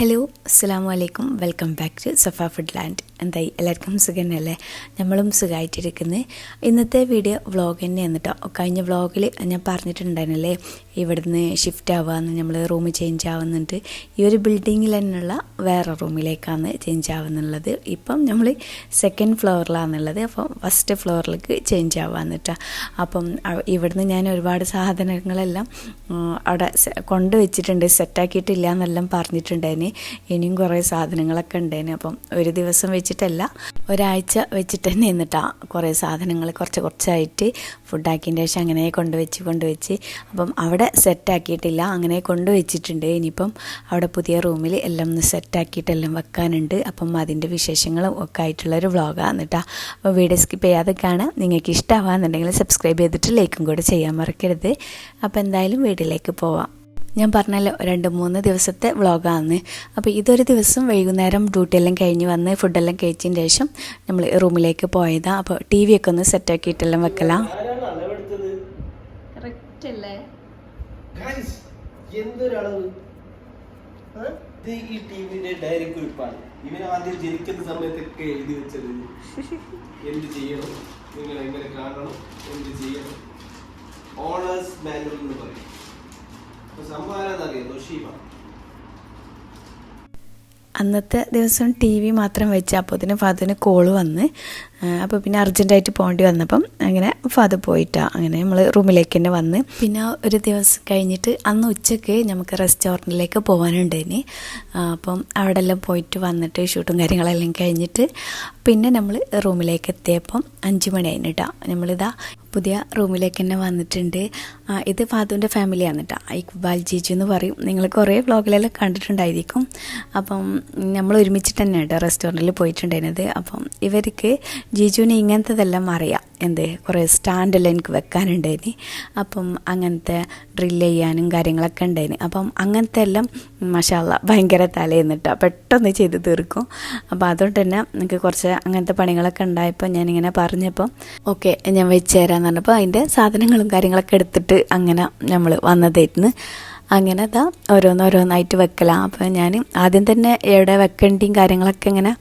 Hello അസ്സാം വലൈക്കും welcome back to Safa food land എന്തായി? എല്ലാവർക്കും സുഖം തന്നെയല്ലേ നമ്മളും സുഖമായിട്ടിരിക്കുന്നത് ഇന്നത്തെ വീഡിയോ വ്ളോഗ് തന്നെയാണ് കേട്ടോ കഴിഞ്ഞ വ്ളോഗിൽ ഞാൻ പറഞ്ഞിട്ടുണ്ടായിരുന്നല്ലേ? ഇവിടുന്ന് ഷിഫ്റ്റ് ആവാന്ന് നമ്മൾ റൂം ചേഞ്ച് ആവുന്നുണ്ട്. ഈ ഒരു ബിൽഡിങ്ങിൽ തന്നെയുള്ള വേറെ റൂമിലേക്കാണ് ചേഞ്ച് ആവുന്നുള്ളത്. ഇപ്പം നമ്മൾ സെക്കൻഡ് ഫ്ലോറിലാണുള്ളത് അപ്പം ഫസ്റ്റ് ഫ്ലോറിലേക്ക് ചേഞ്ച് ആവാന്ന് കേട്ടോ അപ്പം ഇവിടുന്ന് ഞാൻ ഒരുപാട് സാധനങ്ങളെല്ലാം അവിടെ കൊണ്ടുവച്ചിട്ടുണ്ട്. സെറ്റാക്കിയിട്ടില്ല എന്നെല്ലാം ഇനിയും കുറേ സാധനങ്ങളൊക്കെ ഉണ്ടായിന് അപ്പം ഒരു ദിവസം വെച്ചിട്ടല്ല ഒരാഴ്ച വെച്ചിട്ട് തന്നെ നിന്നിട്ടാണ് കുറേ സാധനങ്ങൾ കുറച്ച് കുറച്ചായിട്ട് ഫുഡാക്കിയതിന്റെ ശേഷം അങ്ങനെ കൊണ്ടുവച്ച് കൊണ്ടുവച്ച്. അപ്പം അവിടെ സെറ്റാക്കിയിട്ടില്ല അങ്ങനെ കൊണ്ടുവച്ചിട്ടുണ്ട്. ഇനിയിപ്പം അവിടെ പുതിയ റൂമിൽ എല്ലാം ഒന്ന് സെറ്റാക്കിയിട്ടെല്ലാം വെക്കാനുണ്ട്. അപ്പം അതിന്റെ വിശേഷങ്ങളും ഒക്കെ ആയിട്ടുള്ളൊരു വ്ളോഗാണ് കേട്ടോ അപ്പോൾ വീഡിയോ സ്കിപ്പ് ചെയ്യാതെ കാണാം നിങ്ങൾക്ക് ഇഷ്ടമാവാന്നുണ്ടെങ്കിൽ സബ്സ്ക്രൈബ് ചെയ്തിട്ട് ലൈക്കും കൂടെ ചെയ്യാൻ മറക്കരുത്. അപ്പോൾ എന്തായാലും വീട്ടിലേക്ക് പോവാം. ഞാൻ പറഞ്ഞല്ലോ രണ്ട് മൂന്ന് ദിവസത്തെ വ്ളോഗാണ് അപ്പോൾ ഇതൊരു ദിവസം വൈകുന്നേരം ഡ്യൂട്ടിയെല്ലാം കഴിഞ്ഞ് വന്ന് ഫുഡെല്ലാം കഴിച്ചതിന് ശേഷം നമ്മൾ റൂമിലേക്ക് പോയതാണ് അപ്പോൾ ടി വി ഒക്കെ ഒന്ന് സെറ്റാക്കിയിട്ടെല്ലാം വെക്കലാം. ഈ ഡയറി കുറിപ്പാണ്. ഇവൻ ആദ്യം ജനിക്കുന്ന സമയത്തൊക്കെ എഴുതി വെച്ചത്. എന്ത് ചെയ്യണം? നിങ്ങൾ എങ്ങനെ കാണണം? എന്ത് ചെയ്യണം? ഓണേഴ്സ് മാനുവൽ എന്ന് പറയും. അന്നത്തെ ദിവസം ടി വി മാത്രം വെച്ച് അപ്പോൾ അതിന് ഫാദറിന് കോൾ വന്ന് അപ്പോൾ പിന്നെ അർജന്റായിട്ട് പോകേണ്ടി വന്നപ്പം അങ്ങനെ ഫാദർ പോയിട്ടാ അങ്ങനെ നമ്മൾ റൂമിലേക്ക് തന്നെ വന്ന്. പിന്നെ ഒരു ദിവസം കഴിഞ്ഞിട്ട് അന്ന് ഉച്ചയ്ക്ക് നമുക്ക് റെസ്റ്റോറന്റിലേക്ക് പോകാനുണ്ടായിന് അപ്പം അവിടെ എല്ലാം പോയിട്ട് വന്നിട്ട് ഷൂട്ടും കാര്യങ്ങളെല്ലാം കഴിഞ്ഞിട്ട് പിന്നെ നമ്മൾ റൂമിലേക്ക് എത്തിയപ്പം അഞ്ച് മണി കഴിഞ്ഞിട്ടാണ് നമ്മളിതാ പുതിയ റൂമിലേക്ക് തന്നെ വന്നിട്ടുണ്ട്. ഇത് ഫാദുവിന്റെ ഫാമിലിയാണ് കേട്ടോ ഇക്ബാൽ ജിജു എന്ന് പറയും. നിങ്ങൾ കുറേ വ്ളോഗിലെല്ലാം കണ്ടിട്ടുണ്ടായിരിക്കും. അപ്പം നമ്മൾ ഒരുമിച്ചിട്ട് തന്നെ കേട്ടോ റെസ്റ്റോറന്റിൽ പോയിട്ടുണ്ടായിരുന്നത്. അപ്പം ഇവർക്ക് ജിജുവിന് ഇങ്ങനത്തതെല്ലാം അറിയാം. എന്ത്? കുറേ സ്റ്റാൻഡെല്ലാം എനിക്ക് വെക്കാനുണ്ടായിന്. അപ്പം അങ്ങനത്തെ ഡ്രില്ല് ചെയ്യാനും കാര്യങ്ങളൊക്കെ ഉണ്ടായിന്. അപ്പം അങ്ങനത്തെ എല്ലാം മഷാല ഭയങ്കര തലേന്നിട്ടാ പെട്ടെന്ന് ചെയ്ത് തീർക്കും. അപ്പം അതുകൊണ്ട് തന്നെ എനിക്ക് കുറച്ച് അങ്ങനത്തെ പണികളൊക്കെ ഉണ്ടായപ്പോൾ ഞാനിങ്ങനെ പറഞ്ഞപ്പോൾ ഓക്കെ ഞാൻ വെച്ച് തരാമെന്ന് പറഞ്ഞപ്പോൾ അതിന്റെ സാധനങ്ങളും കാര്യങ്ങളൊക്കെ എടുത്തിട്ട് അങ്ങനെ നമ്മൾ വന്നതായിരുന്നു അങ്ങനെ അതാ ഓരോന്നോരോന്നായിട്ട് വെക്കലാം. അപ്പോൾ ഞാൻ ആദ്യം തന്നെ എവിടെ വെക്കേണ്ടിയും കാര്യങ്ങളൊക്കെ ഇങ്ങനെ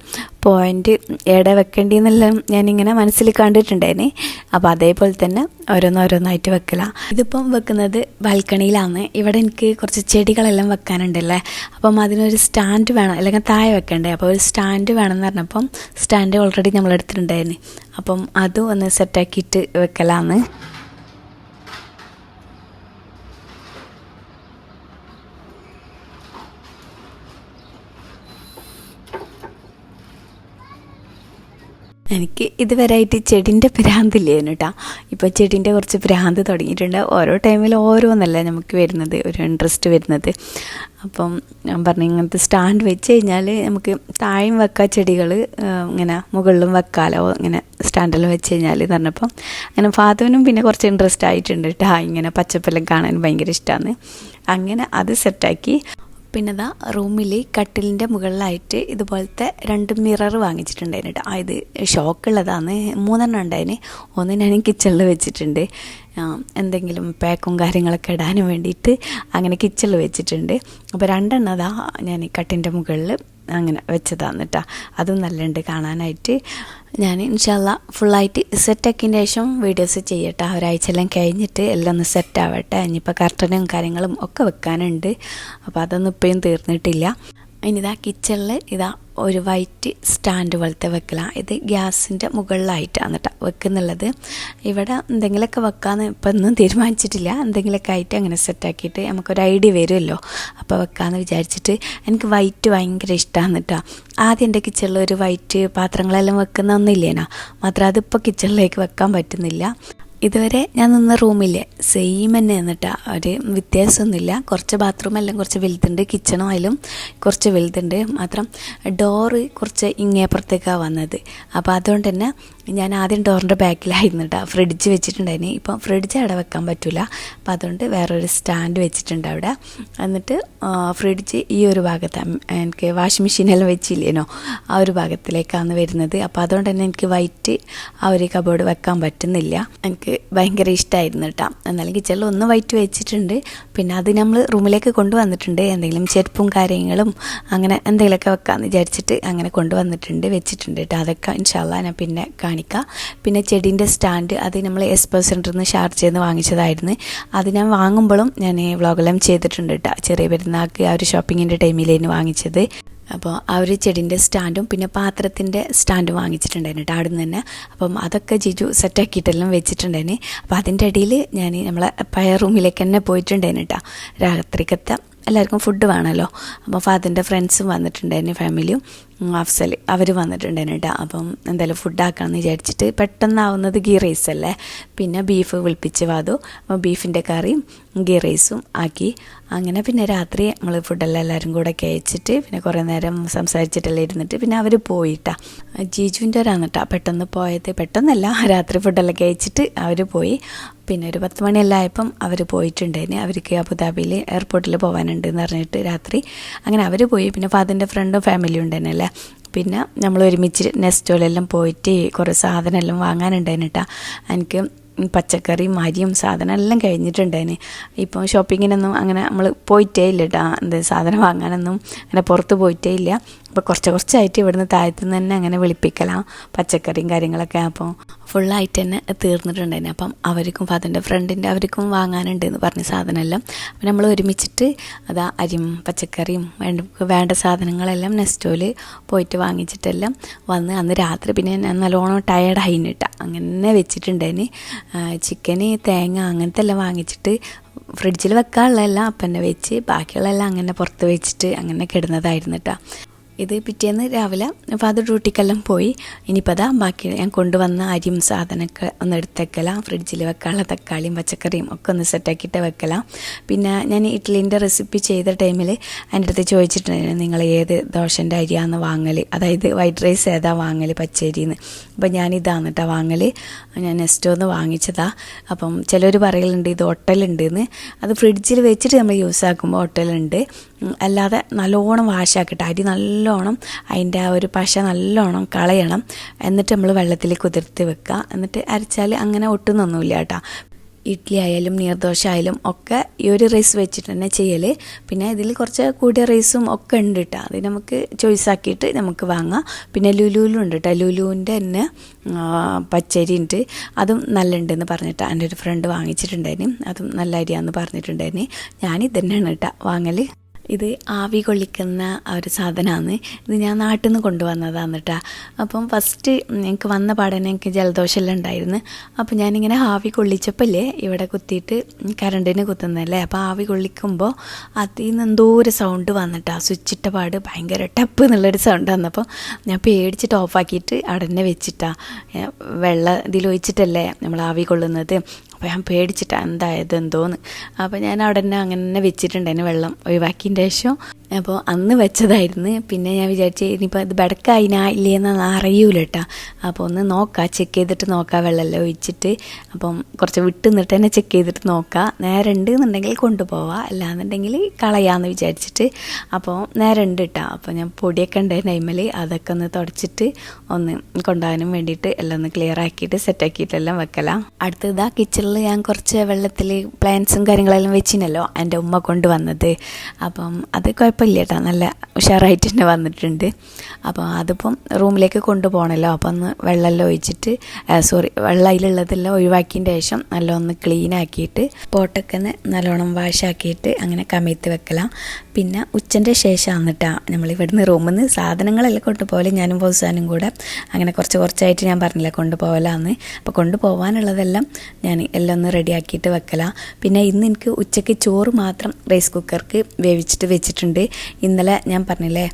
പോയിന്റ് എവിടെ വെക്കേണ്ടിയെന്നെല്ലാം ഞാനിങ്ങനെ മനസ്സിൽ കണ്ടിട്ടുണ്ടായിന്. അപ്പോൾ അതേപോലെ തന്നെ ഓരോന്നോരോന്നായിട്ട് വെക്കലാം. ഇതിപ്പം വെക്കുന്നത് ബാൽക്കണിയിലാണ്. ഇവിടെ എനിക്ക് കുറച്ച് ചെടികളെല്ലാം വെക്കാനുണ്ടല്ലേ. അപ്പം അതിനൊരു സ്റ്റാൻഡ് വേണം. അല്ലെങ്കിൽ താഴെ വെക്കണ്ടേ. അപ്പോൾ ഒരു സ്റ്റാൻഡ് വേണമെന്ന് പറഞ്ഞപ്പം സ്റ്റാൻഡ് ഓൾറെഡി നമ്മൾ എടുത്തിട്ടുണ്ടായിരുന്നു അപ്പം അതും ഒന്ന് സെറ്റാക്കിയിട്ട് വെക്കലാന്ന്. എനിക്ക് ഇതുവരെയായിട്ട് ചെടിന്റെ ഭ്രാന്തില്ലേനു കേട്ടോ ഇപ്പോൾ ചെടീന്റെ കുറച്ച് ഭ്രാന്ത് തുടങ്ങിയിട്ടുണ്ട്. ഓരോ ടൈമിൽ ഓരോന്നല്ല നമുക്ക് വരുന്നത് ഒരു ഇൻട്രസ്റ്റ് വരുന്നത്. അപ്പം ഞാൻ പറഞ്ഞു ഇങ്ങനത്തെ സ്റ്റാൻഡ് വെച്ച് കഴിഞ്ഞാൽ നമുക്ക് താഴെയും വെക്കാം ചെടികൾ ഇങ്ങനെ മുകളിലും വെക്കാലോ ഇങ്ങനെ സ്റ്റാൻഡിൽ വെച്ച് കഴിഞ്ഞാൽ എന്ന് പറഞ്ഞപ്പം അങ്ങനെ ഫാദുവിനും പിന്നെ കുറച്ച് ഇൻട്രസ്റ്റ് ആയിട്ടുണ്ട് കേട്ടോ ഇങ്ങനെ പച്ചപ്പെല്ലാം കാണാൻ ഭയങ്കര ഇഷ്ടമാണ് അങ്ങനെ അത് സെറ്റാക്കി പിന്നെ ദാ റൂമിൽ കട്ടിലിന്റെ മുകളിലായിട്ട് ഇതുപോലത്തെ രണ്ട് മിറർ വാങ്ങിച്ചിട്ടുണ്ടായിരുന്നു കേട്ടോ ഇത് ഷോക്കുള്ളതാണ്. മൂന്നെണ്ണം ഉണ്ടായിന്. ഒന്ന് ഞാൻ കിച്ചണിൽ വെച്ചിട്ടുണ്ട്. എന്തെങ്കിലും പാക്കും കാര്യങ്ങളൊക്കെ ഇടാനും വേണ്ടിയിട്ട് അങ്ങനെ കിച്ചണിൽ വെച്ചിട്ടുണ്ട്. അപ്പോൾ രണ്ടെണ്ണം അതാ ഞാൻ കട്ടിന്റെ മുകളിൽ അങ്ങനെ വെച്ചതാണ് കേട്ടോ അതും നല്ലുണ്ട് കാണാനായിട്ട്. ഞാൻ ഇൻഷാല്ല ഫുള്ളായിട്ട് സെറ്റാക്കിന്റെ ശേഷം വീഡിയോസ് ചെയ്യട്ടെ. ആ ഒരാഴ്ച എല്ലാം കഴിഞ്ഞിട്ട് എല്ലാം ഒന്ന് സെറ്റ് ആവട്ടെ. ഇനിയിപ്പോൾ കർട്ടനും കാര്യങ്ങളും ഒക്കെ വെക്കാനുണ്ട്. അപ്പോൾ അതൊന്നും ഇപ്പോഴും തീർന്നിട്ടില്ല. ഇനിതാ കിച്ചണിൽ ഇതാ ഒരു വൈറ്റ് സ്റ്റാൻഡ് പോലത്തെ വെക്കല. ഇത് ഗ്യാസിന്റെ മുകളിലായിട്ടാണ് കേട്ടോ വെക്കുന്നുള്ളത്. ഇവിടെ എന്തെങ്കിലുമൊക്കെ വെക്കാമെന്ന് ഇപ്പം ഒന്നും തീരുമാനിച്ചിട്ടില്ല. എന്തെങ്കിലുമൊക്കെ ആയിട്ട് അങ്ങനെ സെറ്റാക്കിയിട്ട് നമുക്കൊരു ഐഡിയ വരുമല്ലോ. അപ്പോൾ വെക്കാമെന്ന് വിചാരിച്ചിട്ട് എനിക്ക് വൈറ്റ് ഭയങ്കര ഇഷ്ടമാണ് കേട്ടോ ആദ്യം എന്റെ കിച്ചണിൽ ഒരു വൈറ്റ് പാത്രങ്ങളെല്ലാം വെക്കുന്ന ഒന്നുമില്ലേനാ. മാത്രം അതിപ്പോൾ കിച്ചണിലേക്ക് വെക്കാൻ പറ്റുന്നില്ല. ഇതുവരെ ഞാൻ നിന്ന റൂമില്ലേ സെയിം തന്നെ എന്നിട്ടാ ഒരു വ്യത്യാസമൊന്നുമില്ല. കുറച്ച് ബാത്റൂം എല്ലാം കുറച്ച് വലുതുണ്ട്. കിച്ചണും ആയാലും കുറച്ച് വലുതുണ്ട്. മാത്രം ഡോറ് കുറച്ച് ഇങ്ങേപ്പുറത്തേക്കാണ് വന്നത്. അപ്പോൾ അതുകൊണ്ട് തന്നെ ഞാൻ ആദ്യം ഡോറിന്റെ ബാക്കിലായിരുന്നു കേട്ടോ ഫ്രിഡ്ജ് വെച്ചിട്ടുണ്ടായിരുന്നു ഇപ്പം ഫ്രിഡ്ജ് അവിടെ വെക്കാൻ പറ്റില്ല അപ്പോൾ അതുകൊണ്ട് വേറൊരു സ്റ്റാൻഡ് വെച്ചിട്ടുണ്ട് അവിടെ. എന്നിട്ട് ഫ്രിഡ്ജ് ഈ ഒരു ഭാഗത്താണ് എനിക്ക് വാഷിംഗ് മെഷീനെല്ലാം വെച്ചില്ലേനോ? ആ ഒരു ഭാഗത്തിലേക്കാണ് വരുന്നത്. അപ്പോൾ അതുകൊണ്ട് തന്നെ എനിക്ക് വൈറ്റ് ആ ഒരു കബോർഡ് വെക്കാൻ പറ്റുന്നില്ല. എനിക്ക് ഭയങ്കര ഇഷ്ടമായിരുന്നു കേട്ടോ എന്നാലും കിച്ചണിൽ ഒന്ന് വൈറ്റ് വെച്ചിട്ടുണ്ട്. പിന്നെ അത് നമ്മൾ റൂമിലേക്ക് കൊണ്ടുവന്നിട്ടുണ്ട്. എന്തെങ്കിലും ചെരുപ്പും കാര്യങ്ങളും അങ്ങനെ എന്തെങ്കിലുമൊക്കെ വെക്കാമെന്ന് വിചാരിച്ചിട്ട് അങ്ങനെ കൊണ്ടുവന്നിട്ടുണ്ട് വെച്ചിട്ടുണ്ട് കേട്ടോ അതൊക്കെ ഇൻഷാല്ല ഞാൻ പിന്നെ കാണിക്കാം. പിന്നെ ചെടീന്റെ സ്റ്റാൻഡ് അത് നമ്മൾ എക്സ്പോ സെന്ററിൽ നിന്ന് ഷാർജയിൽ നിന്ന് വാങ്ങിച്ചതായിരുന്നു. അത് ഞാൻ വാങ്ങുമ്പോഴും ഞാൻ വ്ളോഗെല്ലാം ചെയ്തിട്ടുണ്ട് കേട്ടോ ചെറിയ പെരുന്നാൾക്ക് ആ ഒരു ഷോപ്പിങ്ങിന്റെ ടൈമിലേന് വാങ്ങിച്ചത്. അപ്പോൾ ആ ഒരു ചെടിന്റെ സ്റ്റാൻഡും പിന്നെ പാത്രത്തിന്റെ സ്റ്റാൻഡും വാങ്ങിച്ചിട്ടുണ്ടായിരുന്നു കേട്ടോ അവിടെ നിന്ന് തന്നെ. അപ്പം അതൊക്കെ ജിജു സെറ്റാക്കിയിട്ടെല്ലാം വെച്ചിട്ടുണ്ടായിരുന്നു. അപ്പോൾ അതിന്റെ ഇടയിൽ ഞാൻ നമ്മളെ പഴയ റൂമിലേക്ക് തന്നെ പോയിട്ടുണ്ടായിരുന്നു കേട്ടോ രാത്രിക്കത്തെ എല്ലാവർക്കും ഫുഡ് വേണമല്ലോ അപ്പോൾ ഫാദറിന്റെ ഫ്രണ്ട്സും വന്നിട്ടുണ്ടായിരുന്നു ഫാമിലിയും. അഫ്സൽ അവർ വന്നിട്ടുണ്ടായിരുന്നു കേട്ടോ അപ്പം എന്തായാലും ഫുഡ് എന്ന് വിചാരിച്ചിട്ട് പെട്ടെന്നാവുന്നത് ഗീ റൈസ് അല്ലേ പിന്നെ ബീഫ് വിളിപ്പിച്ച് വാതു. അപ്പോൾ ബീഫിന്റെ കറിയും ഗീ റൈസും ആക്കി. അങ്ങനെ പിന്നെ രാത്രി നമ്മൾ ഫുഡെല്ലാം എല്ലാവരും കൂടെ കഴിച്ചിട്ട് പിന്നെ കുറേ നേരം സംസാരിച്ചിട്ടെല്ലാം ഇരുന്നിട്ട് പിന്നെ അവർ പോയിട്ടാ ജീജുവിന്റെ ഒരാണ് പെട്ടെന്ന് പോയത്. പെട്ടെന്നല്ല രാത്രി ഫുഡെല്ലാം കഴിച്ചിട്ട് അവർ പോയി. പിന്നെ ഒരു പത്ത് മണിയെല്ലാം ആയപ്പം അവർ പോയിട്ടുണ്ടായിരുന്നു അവർക്ക് അബുദാബിയിൽ എയർപോർട്ടിൽ പോകാനുണ്ട് എന്ന് പറഞ്ഞിട്ട് രാത്രി. അങ്ങനെ അവർ പോയി. പിന്നെ ഫാദറിന്റെ ഫ്രണ്ടും ഫാമിലിയും ഉണ്ടായിരുന്നല്ലേ പിന്നെ നമ്മൾ ഒരുമിച്ച് നെസ്റ്റോലെല്ലാം പോയിട്ട് കുറേ സാധനമെല്ലാം വാങ്ങാനുണ്ടായിരുന്നു കേട്ടോ എനിക്ക് പച്ചക്കറിയും അരിയും സാധനം എല്ലാം കഴിഞ്ഞിട്ടുണ്ടായിന്. ഇപ്പം ഷോപ്പിങ്ങിനൊന്നും അങ്ങനെ നമ്മൾ പോയിട്ടേ ഇല്ല കേട്ടോ എന്ത് സാധനം വാങ്ങാനൊന്നും അങ്ങനെ പുറത്ത് പോയിട്ടേ ഇല്ല. അപ്പോൾ കുറച്ച് കുറച്ചായിട്ട് ഇവിടുന്ന് താഴത്തു നിന്ന് തന്നെ അങ്ങനെ വിളിപ്പിക്കലാം പച്ചക്കറിയും കാര്യങ്ങളൊക്കെ അപ്പോൾ ഫുള്ളായിട്ട് തന്നെ തീർന്നിട്ടുണ്ടായിരുന്നു അപ്പം അവർക്കും ഫാദറിന്റെ ഫ്രണ്ടിന്റെ അവർക്കും വാങ്ങാനുണ്ട് എന്ന് പറഞ്ഞ സാധനമെല്ലാം അപ്പം നമ്മൾ ഒരുമിച്ചിട്ട് അതാ അരിയും പച്ചക്കറിയും വേണ്ട വേണ്ട സാധനങ്ങളെല്ലാം നെസ്റ്റോയിൽ പോയിട്ട് വാങ്ങിച്ചിട്ടെല്ലാം വന്ന് അന്ന് രാത്രി പിന്നെ ഞാൻ നല്ലോണം ടയർഡായിന്നിട്ട അങ്ങനെ വെച്ചിട്ടുണ്ടായിന്. ചിക്കന് തേങ്ങ അങ്ങനത്തെ എല്ലാം വാങ്ങിച്ചിട്ട് ഫ്രിഡ്ജിൽ വെക്കാനുള്ളതെല്ലാം അപ്പന്നെ വെച്ച് ബാക്കിയുള്ളതെല്ലാം അങ്ങനെ പുറത്ത് വെച്ചിട്ട് അങ്ങനെ കിടന്നതായിരുന്നു കേട്ടോ ഇത് പിറ്റേന്ന് രാവിലെ ഫാദർ ഡ്യൂട്ടിക്കെല്ലാം പോയി. ഇനിയിപ്പോൾ അതാ ബാക്കി ഞാൻ കൊണ്ടുവന്ന അരിയും സാധനമൊക്കെ ഒന്ന് എടുത്തേക്കലാം. ഫ്രിഡ്ജിൽ വെക്കാനുള്ള തക്കാളിയും പച്ചക്കറിയും ഒക്കെ ഒന്ന് സെറ്റാക്കിയിട്ട് വെക്കലാം. പിന്നെ ഞാൻ ഇഡ്ഡലിന്റെ റെസിപ്പി ചെയ്ത ടൈമിൽ എന്റെ അടുത്ത് ചോദിച്ചിട്ടുണ്ടായിരുന്നു നിങ്ങൾ ഏത് ദോശന്റെ അരിയാന്ന് വാങ്ങൽ അതായത് വൈറ്റ് റൈസ് ഏതാ വാങ്ങൽ പച്ചരിന്ന്. അപ്പം ഞാനിതാണ് കേട്ടോ വാങ്ങൽ ഞാൻ നെസ്റ്റോ ഒന്ന് വാങ്ങിച്ചതാ. അപ്പം ചിലർ പറയലുണ്ട് ഇത് ഒട്ടലുണ്ട് എന്ന് അത് ഫ്രിഡ്ജിൽ വെച്ചിട്ട് നമ്മൾ യൂസ് ആക്കുമ്പോൾ ഒട്ടലുണ്ട് ഉം, അല്ലാതെ നല്ലോണം വാഷാക്കിയിട്ട് അരി നല്ലോണം അതിന്റെ ആ ഒരു പശ നല്ലോണം കളയണം. എന്നിട്ട് നമ്മൾ വെള്ളത്തിൽ കുതിർത്തി വെക്കുക. എന്നിട്ട് അരച്ചാൽ അങ്ങനെ ഒട്ടുന്നൊന്നുമില്ല കേട്ടോ. ഇഡ്ഡലി ആയാലും നീർദോശ ആയാലും ഒക്കെ ഈ ഒരു റൈസ് വെച്ചിട്ട് തന്നെ ചെയ്യൽ പിന്നെ ഇതിൽ കുറച്ച് കൂടിയ റൈസും ഒക്കെ ഉണ്ട് കേട്ടോ. അത് നമുക്ക് ചോയ്സ് ആക്കിയിട്ട് നമുക്ക് വാങ്ങാം. പിന്നെ ലുലുലുണ്ട് കേട്ടോ. ലുലുവിന്റെ തന്നെ പച്ചരി ഉണ്ട്. അതും നല്ല ഉണ്ടെന്ന് പറഞ്ഞിട്ട് എന്റെ ഒരു ഫ്രണ്ട് വാങ്ങിച്ചിട്ടുണ്ടായിരുന്നു അതും നല്ല അരിയാന്ന് പറഞ്ഞിട്ടുണ്ടായിരുന്നു ഞാൻ ഇത് തന്നെയാണ് കേട്ടോ വാങ്ങൽ ഇത് ആവി കൊള്ളിക്കുന്ന ഒരു സാധനമാണ് ഇത് ഞാൻ നാട്ടിൽ നിന്ന് കൊണ്ടുവന്നതാണ് കേട്ടോ അപ്പം ഫസ്റ്റ് എനിക്ക് വന്ന പാടനെ എനിക്ക് ജലദോഷമെല്ലാം ഉണ്ടായിരുന്നു. അപ്പം ഞാനിങ്ങനെ ആവി കൊള്ളിച്ചപ്പോഴല്ലേ ഇവിടെ കുത്തിയിട്ട് കരണ്ടിന് കുത്തുന്നതല്ലേ? അപ്പോൾ ആവി കൊള്ളിക്കുമ്പോൾ അതിൽ നിന്ന് എന്തോ ഒരു സൗണ്ട് വന്നിട്ടാ. സ്വിച്ചിട്ട സ്വിച്ച് പാട് ഭയങ്കര ടപ്പ് എന്നുള്ളൊരു സൗണ്ട് വന്നപ്പോൾ ഞാൻ പേടിച്ചിട്ട് ഓഫാക്കിയിട്ട് അവിടെ തന്നെ വെച്ചിട്ടാ. വെള്ളം ഇതിൽ ഒഴിച്ചിട്ടല്ലേ നമ്മൾ ആവി കൊള്ളുന്നത്. അപ്പോൾ ഞാൻ പേടിച്ചിട്ടാണ് എന്തായത് എന്തോന്ന്. അപ്പോൾ ഞാൻ അവിടെ തന്നെ അങ്ങനെ തന്നെ വെച്ചിട്ടുണ്ടായിരുന്നു വെള്ളം ഒഴിവാക്കിയതിന്റെ ശേഷം. അപ്പോൾ അന്ന് വെച്ചതായിരുന്നു. പിന്നെ ഞാൻ വിചാരിച്ചു ഇനിയിപ്പോൾ ഇത് ബെടക്കായിനാ ഇല്ലേന്ന് അറിയൂല കേട്ടോ അപ്പോൾ ഒന്ന് നോക്കാം ചെക്ക് ചെയ്തിട്ട് നോക്കാം വെള്ളമെല്ലാം ഒഴിച്ചിട്ട്. അപ്പം കുറച്ച് വിട്ട് നിന്നിട്ട് തന്നെ ചെക്ക് ചെയ്തിട്ട് നോക്കാം. നേരെ ഉണ്ട് എന്നുണ്ടെങ്കിൽ കൊണ്ടുപോവാം. അല്ലാന്നുണ്ടെങ്കിൽ കളയാമെന്ന് വിചാരിച്ചിട്ട്. അപ്പോൾ നേരെ ഉണ്ട് കേട്ടോ അപ്പോൾ ഞാൻ പൊടിയൊക്കെ ഉണ്ട് ടൈമിൽ അതൊക്കെ ഒന്ന് തുടച്ചിട്ട് ഒന്ന് കൊണ്ടുപോകാനും വേണ്ടിയിട്ട് എല്ലാം ഒന്ന് ക്ലിയർ ആക്കിയിട്ട് സെറ്റ് ആക്കിയിട്ടെല്ലാം വെക്കലാം. അടുത്തത് ആ കിച്ചണിൽ ഞാൻ കുറച്ച് വെള്ളത്തിൽ പ്ലാന്റ്സും കാര്യങ്ങളെല്ലാം വെച്ചിനല്ലോ എന്റെ ഉമ്മ കൊണ്ടുവന്നത്. അപ്പം അത് കുഴപ്പമില്ല കേട്ടോ നല്ല ഉഷാറായിട്ട് തന്നെ വന്നിട്ടുണ്ട്. അപ്പം അതിപ്പം റൂമിലേക്ക് കൊണ്ടുപോകണമല്ലോ അപ്പം ഒന്ന് വെള്ളമെല്ലാം ഒഴിച്ചിട്ട് സോറി വെള്ളം അതിലുള്ളതെല്ലാം ഒഴിവാക്കിയതിന്റെ ശേഷം നല്ല ഒന്ന് ക്ലീൻ ആക്കിയിട്ട് പോട്ടൊക്കെ നല്ലോണം വാഷാക്കിയിട്ട് അങ്ങനെ കമയത്ത് വെക്കലാം. പിന്നെ ഉച്ചന്റെ ശേഷം കേട്ടോ നമ്മൾ ഇവിടുന്ന് റൂമിൽ നിന്ന് സാധനങ്ങളെല്ലാം കൊണ്ടുപോകലും. ഞാനും ബോസാനും കൂടെ അങ്ങനെ കുറച്ച് കുറച്ചായിട്ട് ഞാൻ പറഞ്ഞില്ല കൊണ്ടുപോകലാന്ന്. അപ്പോൾ കൊണ്ടുപോകാനുള്ളതെല്ലാം ഞാൻ എല്ലാം ഒന്ന് റെഡിയാക്കിയിട്ട് വെക്കലാം. പിന്നെ ഇന്ന് എനിക്ക് ഉച്ചയ്ക്ക് ചോറ് മാത്രം റൈസ് കുക്കർക്ക് വേവിച്ചിട്ട് വെച്ചിട്ടുണ്ട്. ഇന്നലെ ഞാൻ പറഞ്ഞില്ലേ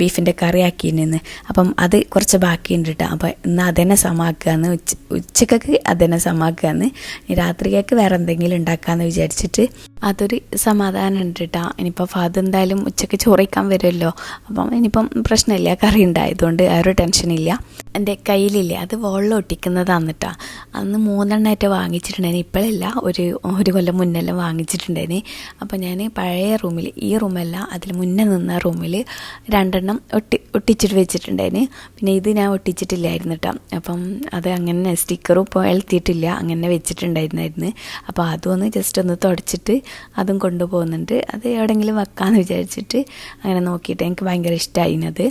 ബീഫിന്റെ കറി ആക്കിയിരുന്നു അപ്പം അത് കുറച്ച് ബാക്കിയുണ്ട് കേട്ടോ അപ്പോൾ ഇന്ന് അതന്നെ സമാക്കുകയെന്ന് ഉച്ച ഉച്ചക്കൊക്കെ അതന്നെ സമാക്കുകയെന്ന് രാത്രിയൊക്കെ വേറെ എന്തെങ്കിലും ഉണ്ടാക്കാമെന്ന് വിചാരിച്ചിട്ട് അതൊരു സമാധാനം ഉണ്ട് കേട്ടോ ഇനിയിപ്പോൾ ഫാദർ എന്തായാലും ഉച്ചയ്ക്ക് ചോറിക്കാൻ വരുമല്ലോ. അപ്പം ഇനിയിപ്പം പ്രശ്നമില്ല കറി ഉണ്ടായതുകൊണ്ട് ആ ഒരു ടെൻഷനില്ല. എന്റെ കയ്യിലില്ലേ അത് വെള്ളം ഒട്ടിക്കുന്നതാണ് കേട്ടോ അന്ന് മൂന്നെണ്ണമായിട്ട് വാങ്ങിച്ചിട്ടുണ്ടായിന്. ഇപ്പോഴല്ല ഒരു ഒരു കൊല്ലം മുന്നെല്ലാം വാങ്ങിച്ചിട്ടുണ്ടായിന്. അപ്പോൾ ഞാൻ പഴയ റൂമിൽ ഈ റൂമല്ല അതിൽ മുന്നേ നിന്ന റൂമിൽ രണ്ടെണ്ണം ഒട്ടി ഒട്ടിച്ചിട്ട് വെച്ചിട്ടുണ്ടായിന്. പിന്നെ ഇത് ഞാൻ ഒട്ടിച്ചിട്ടില്ലായിരുന്നു കേട്ടോ അപ്പം അത് അങ്ങനെ സ്റ്റിക്കറും ഇപ്പോൾ എഴുത്തിയിട്ടില്ല അങ്ങനെ വെച്ചിട്ടുണ്ടായിരുന്നായിരുന്നു. അപ്പോൾ അതൊന്ന് ജസ്റ്റ് ഒന്ന് തുടച്ചിട്ട് അതും കൊണ്ടുപോകുന്നുണ്ട്. അത് എവിടെയെങ്കിലും വെക്കാമെന്ന് വിചാരിച്ചിട്ട് അങ്ങനെ നോക്കിയിട്ട് എനിക്ക് ഭയങ്കര ഇഷ്ടമായിനത്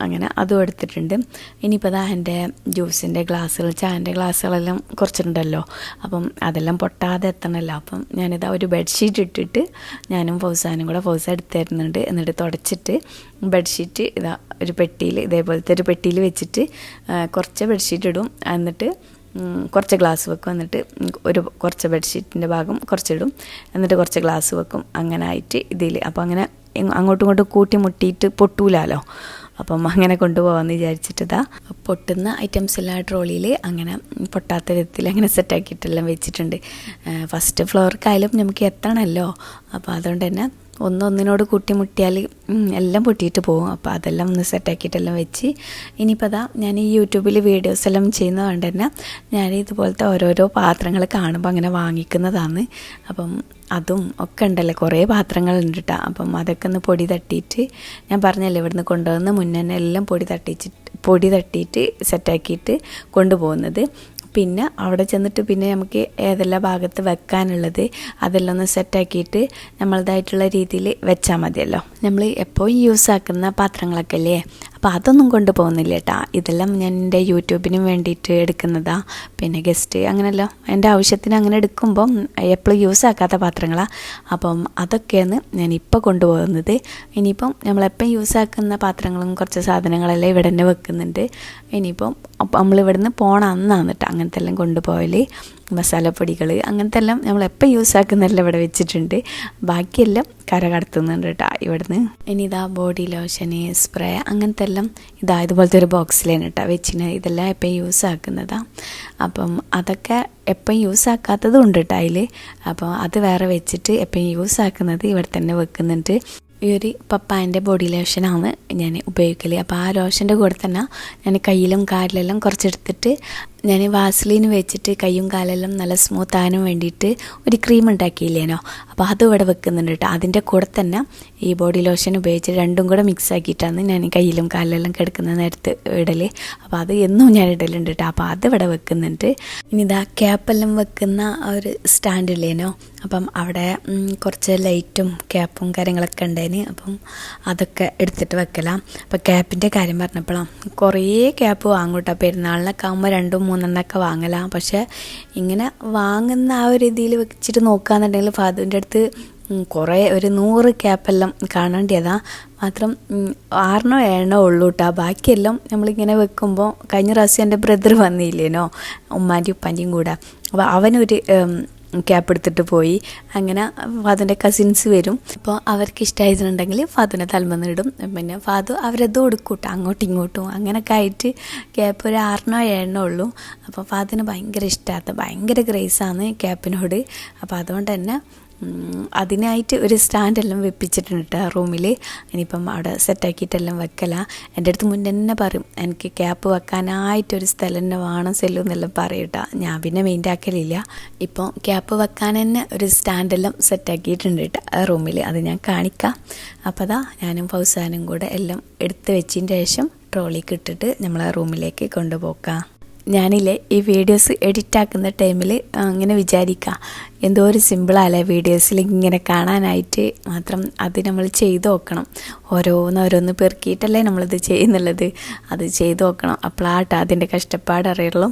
അങ്ങനെ അതും എടുത്തിട്ടുണ്ട്. ഇനിയിപ്പോൾ ദാ എന്റെ ജ്യൂസിന്റെ ഗ്ലാസ്സുകൾ ചായന്റെ ഗ്ലാസ്സുകളെല്ലാം കുറച്ചിട്ടുണ്ടല്ലോ. അപ്പം അതെല്ലാം പൊട്ടാതെ എത്തണമല്ലോ. അപ്പം ഞാനിതാ ഒരു ബെഡ്ഷീറ്റ് ഇട്ടിട്ട് ഞാനും ഫൗസാനും കൂടെ ഫൗസ എടുത്ത് തരുന്നുണ്ട് എന്നിട്ട് തുടച്ചിട്ട് ബെഡ്ഷീറ്റ് ഇതാ ഒരു പെട്ടിയിൽ ഇതേപോലത്തെ ഒരു പെട്ടിയിൽ വെച്ചിട്ട് കുറച്ച് ബെഡ്ഷീറ്റ് ഇടും. എന്നിട്ട് കുറച്ച് ഗ്ലാസ് വെക്കും. എന്നിട്ട് ഒരു കുറച്ച് ബെഡ്ഷീറ്റിന്റെ ഭാഗം കുറച്ചിടും. എന്നിട്ട് കുറച്ച് ഗ്ലാസ് വെക്കും. അങ്ങനെ ആയിട്ട് ഇതിൽ അപ്പോൾ അങ്ങനെ അങ്ങോട്ടും ഇങ്ങോട്ടും കൂട്ടി മുട്ടിയിട്ട് പൊട്ടൂലാലോ? അപ്പം അങ്ങനെ കൊണ്ടുപോകാമെന്ന് വിചാരിച്ചിട്ടതാ. പൊട്ടുന്ന ഐറ്റംസ് എല്ലാം ട്രോളിയിൽ അങ്ങനെ പൊട്ടാത്ത വിധത്തിൽ അങ്ങനെ സെറ്റാക്കിയിട്ടെല്ലാം വെച്ചിട്ടുണ്ട്. ഫസ്റ്റ് ഫ്ലോർക്കായാലും നമുക്ക് എത്തണമല്ലോ അപ്പോൾ അതുകൊണ്ട് തന്നെ ഒന്നൊന്നിനോട് കൂട്ടിമുട്ടിയാൽ എല്ലാം പൊട്ടിയിട്ട് പോകും. അപ്പോൾ അതെല്ലാം ഒന്ന് സെറ്റാക്കിയിട്ടെല്ലാം വെച്ച് ഇനിയിപ്പോൾ അതാ ഞാൻ ഈ യൂട്യൂബിൽ വീഡിയോസ് എല്ലാം ചെയ്യുന്നത് കൊണ്ട് തന്നെ ഞാൻ ഇതുപോലത്തെ ഓരോരോ പാത്രങ്ങൾ കാണുമ്പോൾ അങ്ങനെ വാങ്ങിക്കുന്നതാണ്. അപ്പം അതും ഒക്കെ ഉണ്ടല്ലോ? കുറേ പാത്രങ്ങളുണ്ട് കേട്ടോ അപ്പം അതൊക്കെ ഒന്ന് പൊടി തട്ടിയിട്ട് ഞാൻ പറഞ്ഞല്ലേ ഇവിടുന്ന് കൊണ്ടുവന്ന് മുന്നേ എല്ലാം പൊടി തട്ടിച്ചിട്ട് പൊടി തട്ടിയിട്ട് സെറ്റാക്കിയിട്ട് കൊണ്ടുപോകുന്നത്. പിന്നെ അവിടെ ചെന്നിട്ട് പിന്നെ നമുക്ക് ഏതെല്ലാം ഭാഗത്ത് വെക്കാനുള്ളത് അതെല്ലാം ഒന്ന് സെറ്റാക്കിയിട്ട് നമ്മളതായിട്ടുള്ള രീതിയിൽ വെച്ചാൽ മതിയല്ലോ. നമ്മൾ എപ്പോഴും യൂസ് ആക്കുന്ന പാത്രങ്ങളൊക്കെ അല്ലേ അപ്പോൾ അതൊന്നും കൊണ്ടുപോകുന്നില്ല കേട്ടാ ഇതെല്ലാം ഞാൻ എന്റെ യൂട്യൂബിനും വേണ്ടിയിട്ട് എടുക്കുന്നതാ. പിന്നെ ഗസ്റ്റ് അങ്ങനെയല്ലോ എന്റെ ആവശ്യത്തിന് അങ്ങനെ എടുക്കുമ്പം എപ്പോഴും യൂസ് ആക്കാത്ത പാത്രങ്ങളാണ് അപ്പം അതൊക്കെയാണ് ഞാൻ ഇപ്പോൾ കൊണ്ടുപോകുന്നത്. ഇനിയിപ്പം നമ്മളെപ്പം യൂസ് ആക്കുന്ന പാത്രങ്ങളും കുറച്ച് സാധനങ്ങളെല്ലാം ഇവിടെ തന്നെ വെക്കുന്നുണ്ട്. ഇനിയിപ്പം നമ്മളിവിടുന്ന് പോണ അന്നാണ് അങ്ങനത്തെ എല്ലാം കൊണ്ടുപോകൽ മസാലപ്പൊടികൾ അങ്ങനത്തെ എല്ലാം നമ്മൾ എപ്പോൾ യൂസ് ആക്കുന്നെല്ലാം ഇവിടെ വെച്ചിട്ടുണ്ട്. ബാക്കിയെല്ലാം കര കടത്തുന്നുണ്ട് കേട്ടോ ഇവിടുന്ന്. ഇനി ഇതാ ബോഡി ലോഷന് സ്പ്രേ അങ്ങനത്തെ എല്ലാം ഇതാ ഇതുപോലത്തെ ഒരു ബോക്സിലാണ് കേട്ടോ വെച്ചിന്. ഇതെല്ലാം എപ്പോൾ യൂസ് ആക്കുന്നതാണ് അപ്പം അതൊക്കെ എപ്പം യൂസ് ആക്കാത്തതും ഉണ്ട് കേട്ടോ അതിൽ അപ്പോൾ അത് വേറെ വെച്ചിട്ട് എപ്പം യൂസ് ആക്കുന്നത് ഇവിടെ തന്നെ വെക്കുന്നുണ്ട്. ഈ ഒരു പപ്പായന്റെ ബോഡി ലോഷനാണ് ഞാൻ ഉപയോഗിക്കൽ അപ്പോൾ ആ ലോഷന്റെ കൂടെ തന്നെ ഞാൻ കയ്യിലും കാലിലെല്ലാം കുറച്ചെടുത്തിട്ട് ഞാൻ വാസ്ലിൻ വെച്ചിട്ട് കയ്യും കാലെല്ലാം നല്ല സ്മൂത്ത് ആകാനും വേണ്ടിയിട്ട് ഒരു ക്രീം ഉണ്ടാക്കിയില്ലേനോ? അപ്പോൾ അതും ഇവിടെ വെക്കുന്നുണ്ട് കേട്ടോ അതിന്റെ കൂടെ തന്നെ ഈ ബോഡി ലോഷൻ ഉപയോഗിച്ച് രണ്ടും കൂടെ മിക്സ് ആക്കിയിട്ടാണ് ഞാൻ കയ്യിലും കാലിലെല്ലാം കിടക്കുന്ന നേരത്ത് ഇടൽ അപ്പോൾ അത് എന്നും ഞാൻ ഇടലുണ്ട് കേട്ടോ അപ്പോൾ അത് ഇവിടെ വെക്കുന്നുണ്ട്. ഇനി ഇതാ ക്യാപ്പെല്ലാം വെക്കുന്ന ഒരു സ്റ്റാൻഡ് ഇല്ലേനോ? അപ്പം അവിടെ കുറച്ച് ലൈറ്റും ക്യാപ്പും കാര്യങ്ങളൊക്കെ ഉണ്ടായിന്. അപ്പം അതൊക്കെ എടുത്തിട്ട് വെക്കലാം. അപ്പോൾ ക്യാപ്പിന്റെ കാര്യം പറഞ്ഞപ്പോഴാണ് കുറേ ക്യാപ്പ് വാങ്ങൂട്ടോ. പെരുന്നാളിനൊക്കെ ആകുമ്പോൾ രണ്ടും മൂന്നെണ്ണമൊക്കെ വാങ്ങലാം. പക്ഷേ ഇങ്ങനെ വാങ്ങുന്ന ആ ഒരു രീതിയിൽ വെച്ചിട്ട് നോക്കുകയെന്നുണ്ടെങ്കിൽ ഫാദറിന്റെ അടുത്ത് കുറേ ഒരു നൂറ് ക്യാപ്പെല്ലാം കാണേണ്ടതാ മാത്രം ആറിനോ ഏഴനോ ഉള്ളൂ കേട്ടോ ബാക്കിയെല്ലാം നമ്മളിങ്ങനെ വെക്കുമ്പോൾ കഴിഞ്ഞ പ്രാവശ്യം എന്റെ ബ്രദർ വന്നില്ലേനോ? ഉമ്മാന്റെയും ഉപ്പാന്റെയും കൂടെ. അപ്പോൾ അവനൊരു ക്യാപ്പ് എടുത്തിട്ട് പോയി. അങ്ങനെ ഫാദുവിന്റെ കസിൻസ് വരും. അപ്പോൾ അവർക്ക് ഇഷ്ടമായിട്ടുണ്ടെങ്കിൽ ഫാദുനെ തലമന്നിടും പിന്നെ ഫാദു അവരത് കൊടുക്കൂട്ടോ. അങ്ങോട്ടും ഇങ്ങോട്ടും അങ്ങനെയൊക്കെ ആയിട്ട് ക്യാപ്പ് ഒരു ആറിനോ ഏഴിനോ ഉള്ളൂ. അപ്പോൾ ഫാദുവിന് ഭയങ്കര ഇഷ്ടമാണ് ഭയങ്കര ക്രേസാണ് ക്യാപ്പിനോട് അപ്പോൾ അതുകൊണ്ട് തന്നെ അതിനായിട്ട് ഒരു സ്റ്റാൻഡെല്ലാം വെപ്പിച്ചിട്ടുണ്ട് കേട്ടോ റൂമിൽ ഇനിയിപ്പം അവിടെ സെറ്റാക്കിയിട്ടെല്ലാം വെക്കല. എന്റെ അടുത്ത് മുന്നേ തന്നെ പറയും എനിക്ക് ക്യാപ്പ് വെക്കാനായിട്ടൊരു സ്ഥലം തന്നെ വേണം സെല്ലു എന്നെല്ലാം പറയും കേട്ടോ ഞാൻ പിന്നെ മെയിന്റെ ആക്കലില്ല. ഇപ്പോൾ ക്യാപ്പ് വെക്കാൻ തന്നെ ഒരു സ്റ്റാൻഡെല്ലാം സെറ്റാക്കിയിട്ടുണ്ട് കേട്ടോ ആ റൂമിൽ അത് ഞാൻ കാണിക്കാം. അപ്പോൾ അതാ ഞാനും ഫൗസാനും കൂടെ എല്ലാം എടുത്ത് വെച്ചതിന് ശേഷം ട്രോളിക്ക് ഇട്ടിട്ട് നമ്മളെ റൂമിലേക്ക് കൊണ്ടുപോക്കാം. ഞാനില്ലേ ഈ വീഡിയോസ് എഡിറ്റ് ആക്കുന്ന ടൈമിൽ അങ്ങനെ വിചാരിക്കുക എന്തോ ഒരു സിമ്പിളല്ലേ വീഡിയോസിൽ ഇങ്ങനെ കാണാനായിട്ട് മാത്രം അത് നമ്മൾ ചെയ്തു നോക്കണം. ഓരോന്ന് ഓരോന്ന് പെറുക്കിയിട്ടല്ലേ നമ്മളിത് ചെയ്യുന്നുള്ളത്. അത് ചെയ്തു നോക്കണം. അപ്പോഴാട്ടോ അതിന്റെ കഷ്ടപ്പാട് അറിയുള്ളൂ.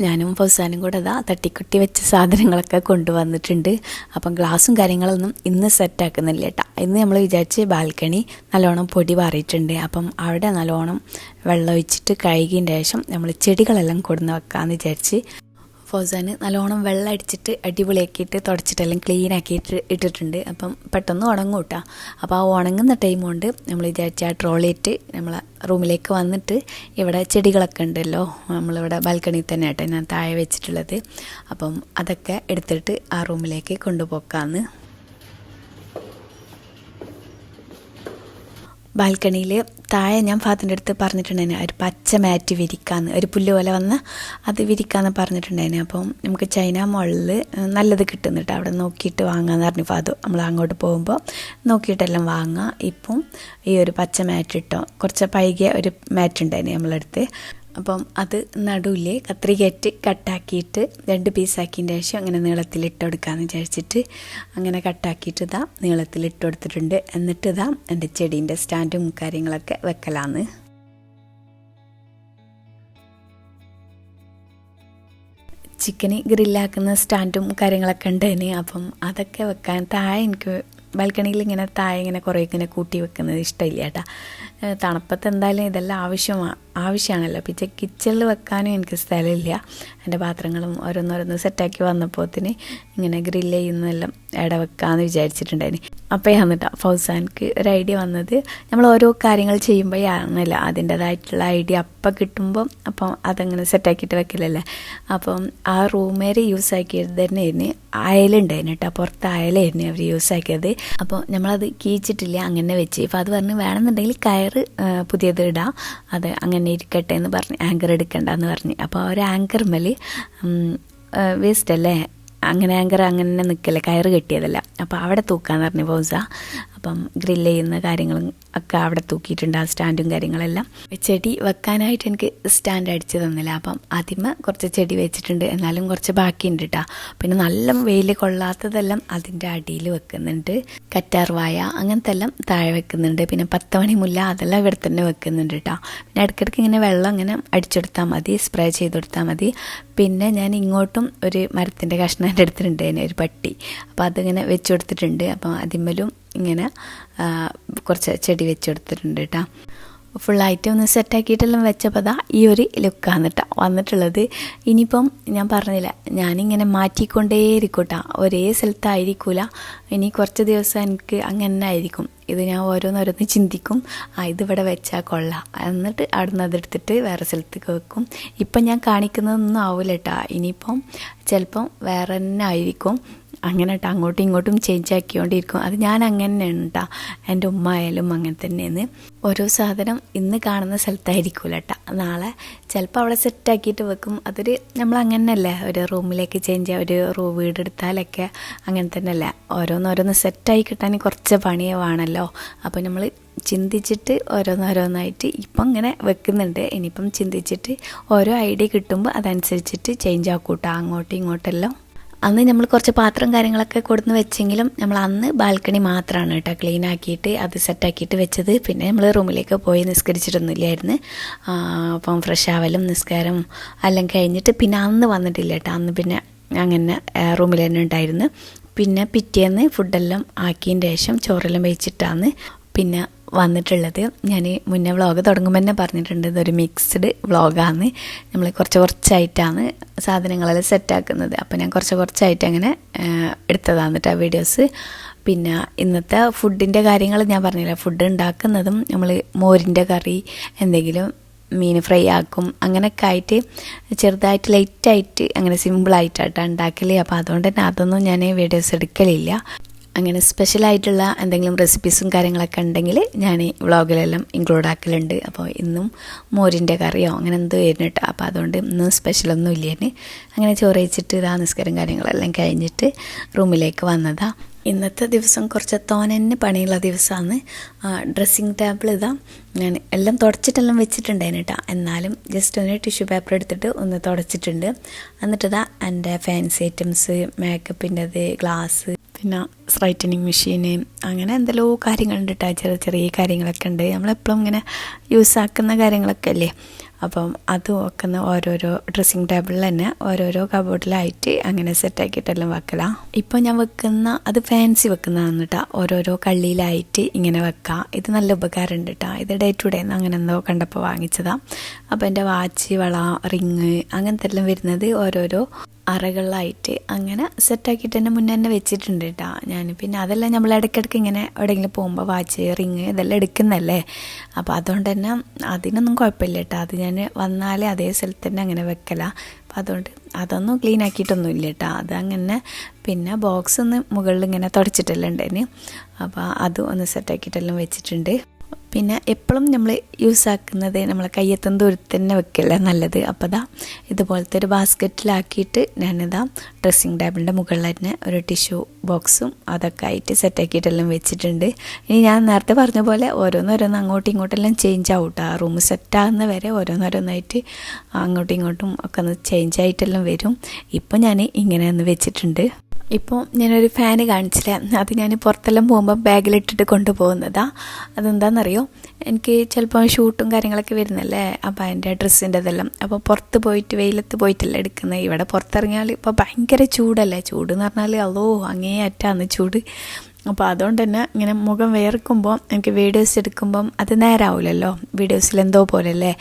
ഞാനും ഫൗസാനും കൂടെ അതാ തട്ടിക്കുട്ടി വെച്ച സാധനങ്ങളൊക്കെ കൊണ്ടുവന്നിട്ടുണ്ട്. അപ്പം ഗ്ലാസും കാര്യങ്ങളൊന്നും ഇന്ന് സെറ്റാക്കുന്നില്ല കേട്ടോ ഇന്ന് നമ്മൾ വിചാരിച്ച് ബാൽക്കണി നല്ലോണം പൊടി പാറിയിട്ടുണ്ട് അപ്പം അവിടെ നല്ലോണം വെള്ളം ഒഴിച്ചിട്ട് കഴുകിയതിന്റെ ശേഷം നമ്മൾ ചെടികളെല്ലാം കൊടുന്ന് വെക്കാമെന്ന് വിചാരിച്ച് ഫോസാന് നല്ലോണം വെള്ളം അടിച്ചിട്ട് അടിപൊളിയാക്കിയിട്ട് തുടച്ചിട്ട് എല്ലാം ക്ലീൻ ആക്കിയിട്ട് ഇട്ടിട്ടുണ്ട്. അപ്പം പെട്ടെന്ന് ഉണങ്ങും കേട്ടോ അപ്പോൾ ആ ഉണങ്ങുന്ന ടൈം കൊണ്ട് നമ്മൾ വിചാരിച്ച ആ ട്രോളിയിട്ട് നമ്മൾ റൂമിലേക്ക് വന്നിട്ട് ഇവിടെ ചെടികളൊക്കെ ഉണ്ടല്ലോ. നമ്മളിവിടെ ബാൽക്കണിയിൽ തന്നെ ആട്ടെ ഞാൻ താഴെ വെച്ചിട്ടുള്ളത്. അപ്പം അതൊക്കെ എടുത്തിട്ട് ആ റൂമിലേക്ക് കൊണ്ടുപോക്കാന്ന്. ബാൽക്കണിയിൽ താഴെ ഞാൻ ഫാത്തിന്റെ അടുത്ത് പറഞ്ഞിട്ടുണ്ടായിരുന്നു ഒരു പച്ച മാറ്റ് വിരിക്കാന്ന് ഒരു പുല്ല് പോലെ വന്ന് അത് വിരിക്കാന്ന് പറഞ്ഞിട്ടുണ്ടായിരുന്നു. അപ്പം നമുക്ക് ചൈന മുകളിൽ നല്ലത് കിട്ടുന്നുണ്ട് അവിടെ നോക്കിയിട്ട് വാങ്ങാന്ന് പറഞ്ഞു ഫാദു നമ്മൾ അങ്ങോട്ട് പോകുമ്പോൾ നോക്കിയിട്ടെല്ലാം വാങ്ങാം. ഇപ്പം ഈ ഒരു പച്ച മാറ്റ് ഇട്ടോ കുറച്ച് പൈകിയ ഒരു മാറ്റ് ഉണ്ടായിരുന്നു നമ്മളടുത്ത് അപ്പം അത് നടുവിൽ കത്രികയിട്ട് കട്ടാക്കിയിട്ട് രണ്ട് പീസാക്കിയതിന്റെ ശേഷം അങ്ങനെ നീളത്തിൽ ഇട്ട് കൊടുക്കാമെന്ന് വിചാരിച്ചിട്ട് അങ്ങനെ കട്ടാക്കിയിട്ട് ഇതാ നീളത്തിൽ ഇട്ട് കൊടുത്തിട്ടുണ്ട്. എന്നിട്ട് ഇതാ എന്റെ ചെടീന്റെ സ്റ്റാൻഡും കാര്യങ്ങളൊക്കെ വെക്കലാന്ന്. ചിക്കന് ഗ്രില്ലാക്കുന്ന സ്റ്റാൻഡും കാര്യങ്ങളൊക്കെ ഉണ്ടായിന് അപ്പം അതൊക്കെ വെക്കാൻ താഴെ എനിക്ക് ബാൽക്കണിയിൽ ഇങ്ങനെ താഴെ ഇങ്ങനെ കുറേ ഇങ്ങനെ കൂട്ടി വെക്കുന്നത് ഇഷ്ടമില്ല ഏഹ് തണുപ്പത്ത് എന്തായാലും ഇതെല്ലാം ആവശ്യമാണ് ആവശ്യമാണല്ലോ പിന്നെ കിച്ചണിൽ വെക്കാനും എനിക്ക് സ്ഥലമില്ല. എന്റെ പാത്രങ്ങളും ഓരോന്നോരോന്ന് സെറ്റാക്കി വന്നപ്പോത്തിന് ഇങ്ങനെ ഗ്രില്ല് ചെയ്യുന്നതെല്ലാം ഇട വെക്കാമെന്ന് വിചാരിച്ചിട്ടുണ്ടായിന്. അപ്പോൾ വന്നിട്ടാ ഫൗസാൻക്ക് ഒരു ഐഡിയ വന്നത് നമ്മൾ ഓരോ കാര്യങ്ങൾ ചെയ്യുമ്പോൾ ചെയ്യുമ്പോഴാണല്ലോ അതിന്റെതായിട്ടുള്ള ഐഡിയ അപ്പം കിട്ടുമ്പോൾ അപ്പം അതങ്ങനെ സെറ്റാക്കിയിട്ട് വെക്കില്ലല്ലേ അപ്പം ആ റൂമേര് യൂസ് ആക്കിയത് തന്നെയായിരുന്നു അയലുണ്ടായിരുന്നു കേട്ടോ പുറത്ത് അയലായിരുന്നു അവർ യൂസ് ആക്കിയത് അപ്പോൾ നമ്മളത് കീച്ചിട്ടില്ല അങ്ങനെ വെച്ച്. അപ്പോൾ അത് പറഞ്ഞ് വേണമെന്നുണ്ടെങ്കിൽ കയറ് ആ, പുതിയത് ഇടാം. അത് അങ്ങനെ ഇരിക്കട്ടെ എന്ന് പറഞ്ഞ് ആങ്കർ എടുക്കണ്ട എന്ന് പറഞ്ഞ് അപ്പോൾ ഒരു ആങ്കർ മേൽ വേസ്റ്റ് അല്ലേ? അങ്ങനെ ആങ്കർ അങ്ങനെ നിൽക്കല്ലേ കയറ് കെട്ടിയതല്ല. അപ്പോൾ അവിടെ തൂക്കാന്ന് പറഞ്ഞു പൗസ അപ്പം ഗ്രില്ല് ചെയ്യുന്ന കാര്യങ്ങളും ഒക്കെ അവിടെ തൂക്കിയിട്ടുണ്ട് ആ സ്റ്റാൻഡും കാര്യങ്ങളെല്ലാം. ചെടി വെക്കാനായിട്ട് എനിക്ക് സ്റ്റാൻഡ് അടിച്ച് തന്നില്ല. അപ്പം ആദ്യമേ കുറച്ച് ചെടി വെച്ചിട്ടുണ്ട്. എന്നാലും കുറച്ച് ബാക്കിയുണ്ട് കേട്ടോ പിന്നെ നല്ല വെയിൽ കൊള്ളാത്തതെല്ലാം അതിന്റെ അടിയിൽ വെക്കുന്നുണ്ട്. കറ്റാർവായ അങ്ങനത്തെ എല്ലാം താഴെ വെക്കുന്നുണ്ട്. പിന്നെ പത്ത് മണി മുല്ല അതെല്ലാം ഇവിടെ തന്നെ വെക്കുന്നുണ്ട് കേട്ടോ പിന്നെ ഇടയ്ക്കിടയ്ക്ക് ഇങ്ങനെ വെള്ളം ഇങ്ങനെ അടിച്ചെടുത്താൽ മതി സ്പ്രേ ചെയ്ത് കൊടുത്താൽ മതി. പിന്നെ ഞാൻ ഇങ്ങോട്ടും ഒരു മരത്തിന്റെ കഷ്ണം എന്റെ അടുത്തുണ്ട് അതിന് ഒരു പട്ടി. അപ്പോൾ അതിങ്ങനെ വെച്ച് കൊടുത്തിട്ടുണ്ട്. അപ്പം അതിന്മേലും ഇങ്ങനെ കുറച്ച് ചെടി വെച്ച് കൊടുത്തിട്ടുണ്ട് കേട്ടോ ഫുള്ളായിട്ട് ഒന്ന് സെറ്റാക്കിയിട്ടെല്ലാം വെച്ചപ്പോൾ അതാ ഈ ഒരു ലുക്കാണ് കേട്ടോ വന്നിട്ടുള്ളത്. ഇനിയിപ്പം ഞാൻ പറഞ്ഞില്ല ഞാനിങ്ങനെ മാറ്റിക്കൊണ്ടേയിരിക്കൂട്ടാ. ഒരേ സ്ഥലത്തായിരിക്കൂല. ഇനി കുറച്ച് ദിവസം എനിക്ക് അങ്ങനെ ആയിരിക്കും. ഇത് ഞാൻ ഓരോന്നോരോന്ന് ചിന്തിക്കും. ആ ഇതിവിടെ വെച്ചാൽ കൊള്ളാം. എന്നിട്ട് അവിടെ നിന്ന് അതെടുത്തിട്ട് വേറെ സ്ഥലത്തേക്ക് വെക്കും. ഇപ്പം ഞാൻ കാണിക്കുന്നതൊന്നും ആവില്ല കേട്ടോ ഇനിയിപ്പം ചിലപ്പം വേറെ തന്നെ ആയിരിക്കും. അങ്ങനെ കേട്ടോ അങ്ങോട്ടും ഇങ്ങോട്ടും ചേഞ്ച് ആക്കിക്കൊണ്ടിരിക്കും. അത് ഞാൻ അങ്ങനെ തന്നെയാണ് കേട്ടോ എന്റെ ഉമ്മ ആയാലും അങ്ങനെ തന്നെയാണ്. ഓരോ സാധനം ഇന്ന് കാണുന്ന സ്ഥലത്തായിരിക്കുമല്ലോ കേട്ടോ നാളെ ചിലപ്പോൾ അവിടെ സെറ്റാക്കിയിട്ട് വെക്കും. അതൊരു നമ്മൾ അങ്ങനെ തന്നെയല്ലേ ഒരു റൂമിലേക്ക് ചേഞ്ച് ഒരു റൂ വീടെടുത്താലൊക്കെ അങ്ങനെ തന്നെയല്ലേ? ഓരോന്നോരോന്ന് സെറ്റായി കിട്ടാൻ കുറച്ച് പണിയേ വേണമല്ലോ അപ്പോൾ നമ്മൾ ചിന്തിച്ചിട്ട് ഓരോന്നോരോന്നായിട്ട് ഇപ്പം ഇങ്ങനെ വെക്കുന്നുണ്ട്. ഇനിയിപ്പം ചിന്തിച്ചിട്ട് ഓരോ ഐഡിയ കിട്ടുമ്പോൾ അതനുസരിച്ചിട്ട് ചേഞ്ച് ആക്കൂട്ടോ. അങ്ങോട്ടും ഇങ്ങോട്ടെല്ലാം അന്ന് നമ്മൾ കുറച്ച് പാത്രം കാര്യങ്ങളൊക്കെ കൊടുന്ന് വെച്ചെങ്കിലും നമ്മൾ അന്ന് ബാൽക്കണി മാത്രമാണ് കേട്ടോ ക്ലീൻ ആക്കിയിട്ട് അത് സെറ്റാക്കിയിട്ട് വെച്ചത്. പിന്നെ നമ്മൾ റൂമിലേക്ക് പോയി നിസ്കരിച്ചിട്ടൊന്നുമില്ലായിരുന്നു. അപ്പം ഫ്രഷ് ആവലും നിസ്കാരം എല്ലാം കഴിഞ്ഞിട്ട് പിന്നെ അന്ന് വന്നിട്ടില്ല കേട്ടോ. അന്ന് പിന്നെ അങ്ങനെ റൂമിൽ തന്നെ ഉണ്ടായിരുന്നു. പിന്നെ പിറ്റേന്ന് ഫുഡെല്ലാം ആക്കിയതിന് ശേഷം ചോറെല്ലാം വെച്ചിട്ടാണ് പിന്നെ വന്നിട്ടുള്ളത്. ഞാൻ മുന്നേ വ്ളോഗ് തുടങ്ങുമ്പോൾ തന്നെ പറഞ്ഞിട്ടുണ്ട് ഇതൊരു മിക്സ്ഡ് വ്ളോഗാണ് നമ്മൾ കുറച്ച് കുറച്ചായിട്ടാണ് സാധനങ്ങളെല്ലാം സെറ്റാക്കുന്നത്. അപ്പോൾ ഞാൻ കുറച്ച് കുറച്ചായിട്ട് അങ്ങനെ എടുത്തതാണ് കേട്ടോ വീഡിയോസ്. പിന്നെ ഇന്നത്തെ ഫുഡിന്റെ കാര്യങ്ങൾ ഞാൻ പറഞ്ഞില്ല. ഫുഡ് ഉണ്ടാക്കുന്നതും നമ്മൾ മോരിന്റെ കറി എന്തെങ്കിലും മീൻ ഫ്രൈ ആക്കും അങ്ങനെയൊക്കെ ആയിട്ട് ചെറുതായിട്ട് ലൈറ്റായിട്ട് അങ്ങനെ സിമ്പിളായിട്ടാണ് ഉണ്ടാക്കൽ. അപ്പോൾ അതുകൊണ്ട് തന്നെ അതൊന്നും ഞാൻ വീഡിയോസ് എടുക്കലില്ല. അങ്ങനെ സ്പെഷ്യലായിട്ടുള്ള എന്തെങ്കിലും റെസിപ്പീസും കാര്യങ്ങളൊക്കെ ഉണ്ടെങ്കിൽ ഞാൻ ഈ വ്ളോഗിലെല്ലാം ഇൻക്ലൂഡ് ആക്കലുണ്ട്. അപ്പോൾ ഇന്നും മോരിന്റെ കറിയോ അങ്ങനെ എന്തോ ആയിരുന്നു അപ്പോൾ അതുകൊണ്ട് ഇന്ന് സ്പെഷ്യലൊന്നും ഇല്ലേന്. അങ്ങനെ ചോറ് വെച്ചിട്ട് ഇതാ നിസ്കാരം കാര്യങ്ങളെല്ലാം കഴിഞ്ഞിട്ട് റൂമിലേക്ക് വന്നതാ. ഇന്നത്തെ ദിവസം കുറച്ച് തോനന്നെ പണിയുള്ള ദിവസമാണ് ഡ്രസ്സിങ് ടേബിൾ ഇതാ ഞാൻ എല്ലാം തുടച്ചിട്ടെല്ലാം വെച്ചിട്ടുണ്ടായിരുന്നു കേട്ടോ എന്നാലും ജസ്റ്റ് ഒന്ന് ടിഷ്യൂ പേപ്പർ എടുത്തിട്ട് ഒന്ന് തുടച്ചിട്ടുണ്ട്. എന്നിട്ടിതാ എന്റെ ഫാൻസി ഐറ്റംസ് മേക്കപ്പിന്റെത് ഗ്ലാസ് പിന്നെ സ്ട്രൈറ്റനിങ് മെഷീന് അങ്ങനെ എന്തെല്ലോ കാര്യങ്ങളുണ്ട് കേട്ടോ ചെറിയ ചെറിയ കാര്യങ്ങളൊക്കെ ഉണ്ട് നമ്മളെപ്പോഴും ഇങ്ങനെ യൂസ് ആക്കുന്ന കാര്യങ്ങളൊക്കെ അല്ലേ അപ്പം അത് വെക്കുന്ന ഓരോരോ ഡ്രസ്സിങ് ടേബിളിൽ തന്നെ ഓരോരോ കബോർഡിലായിട്ട് അങ്ങനെ സെറ്റാക്കിയിട്ടെല്ലാം വെക്കലാം. ഇപ്പോൾ ഞാൻ വെക്കുന്ന അത് ഫാൻസി വെക്കുന്നതാണ് കേട്ടോ ഓരോരോ കള്ളിയിലായിട്ട് ഇങ്ങനെ വെക്കാം. ഇത് നല്ല ഉപകാരമുണ്ട് കേട്ടോ ഇത് ഡേ ടു ഡേ അങ്ങനെ എന്തോ കണ്ടപ്പോൾ വാങ്ങിച്ചതാണ് അപ്പോൾ എന്റെ വാച്ച് വള റിങ് അങ്ങനത്തെ എല്ലാം വരുന്നത് ഓരോരോ അറകളിലായിട്ട് അങ്ങനെ സെറ്റാക്കിയിട്ട് തന്നെ മുന്നേ തന്നെ വെച്ചിട്ടുണ്ട് കേട്ടോ ഞാൻ പിന്നെ അതെല്ലാം നമ്മൾ ഇടയ്ക്കിടയ്ക്ക് ഇങ്ങനെ എവിടെയെങ്കിലും പോകുമ്പോൾ വാച്ച് റിങ് ഇതെല്ലാം എടുക്കുന്നല്ലേ? അപ്പോൾ അതുകൊണ്ട് തന്നെ അതിനൊന്നും കുഴപ്പമില്ല കേട്ടോ അത് ഞാൻ വന്നാലേ അതേ സ്ഥലത്ത് തന്നെ അങ്ങനെ വെക്കല. അപ്പോൾ അതുകൊണ്ട് അതൊന്നും ക്ലീൻ ആക്കിയിട്ടൊന്നും ഇല്ല കേട്ടോ അത് അങ്ങനെ പിന്നെ ബോക്സ് ഒന്ന് മുകളിൽ ഇങ്ങനെ തുടച്ചിട്ടെല്ലാം ഉണ്ടായിരുന്നു അപ്പോൾ അതും ഒന്ന് സെറ്റാക്കിയിട്ടെല്ലാം വെച്ചിട്ടുണ്ട്. പിന്നെ എപ്പോഴും നമ്മൾ യൂസ് ആക്കുന്നത് നമ്മൾ കയ്യെത്തും ദൂരത്ത് തന്നെ വെക്കല്ലേ നല്ലത്. അപ്പോൾ ദാ ഇതുപോലത്തെ ഒരു ബാസ്ക്കറ്റിലാക്കിയിട്ട് ഞാനിതാ ഡ്രസ്സിങ് ടേബിളിന്റെ മുകളിൽ തന്നെ ഒരു ടിഷ്യൂ ബോക്സും അതൊക്കെ ആയിട്ട് സെറ്റാക്കിയിട്ടെല്ലാം വെച്ചിട്ടുണ്ട്. ഇനി ഞാൻ നേരത്തെ പറഞ്ഞ പോലെ ഓരോന്നോരോന്ന് അങ്ങോട്ടും ഇങ്ങോട്ടെല്ലാം ചേഞ്ച് ആവട്ടെ ആ. റൂം സെറ്റാകുന്ന വരെ ഓരോന്നോരോന്നായിട്ട് അങ്ങോട്ടും ഇങ്ങോട്ടും ഒക്കെ ഒന്ന് ചേഞ്ച് ആയിട്ടെല്ലാം വരും. ഇപ്പോൾ ഞാൻ ഇങ്ങനെ ഒന്ന് വെച്ചിട്ടുണ്ട്. ഇപ്പോൾ ഞാനൊരു ഫാന് കാണിച്ചില്ല? അത് ഞാൻ പുറത്തെല്ലാം പോകുമ്പോൾ ബാഗിലിട്ടിട്ട് കൊണ്ടുപോകുന്നതാണ് അതെന്താണെന്നറിയോ എനിക്ക് ചിലപ്പോൾ ഷൂട്ടും കാര്യങ്ങളൊക്കെ വരുന്നല്ലേ? അപ്പോൾ അതിന്റെ ഡ്രസ്സിന്റെ ഇതെല്ലാം അപ്പോൾ പുറത്ത് പോയിട്ട് വെയിലത്ത് പോയിട്ടല്ല എടുക്കുന്നത് ഇവിടെ പുറത്തിറങ്ങിയാൽ ഇപ്പോൾ ഭയങ്കര ചൂടല്ലേ? ചൂട് എന്ന് പറഞ്ഞാൽ അതോ അങ്ങേ അറ്റാന്ന് ചൂട്. അപ്പോൾ അതുകൊണ്ട് തന്നെ ഇങ്ങനെ മുഖം വേർക്കുമ്പോൾ എനിക്ക് വീഡിയോസ് എടുക്കുമ്പം അത് നേരാവില്ലല്ലോ വീഡിയോസിൽ എന്തോ പോലെയല്ലേ?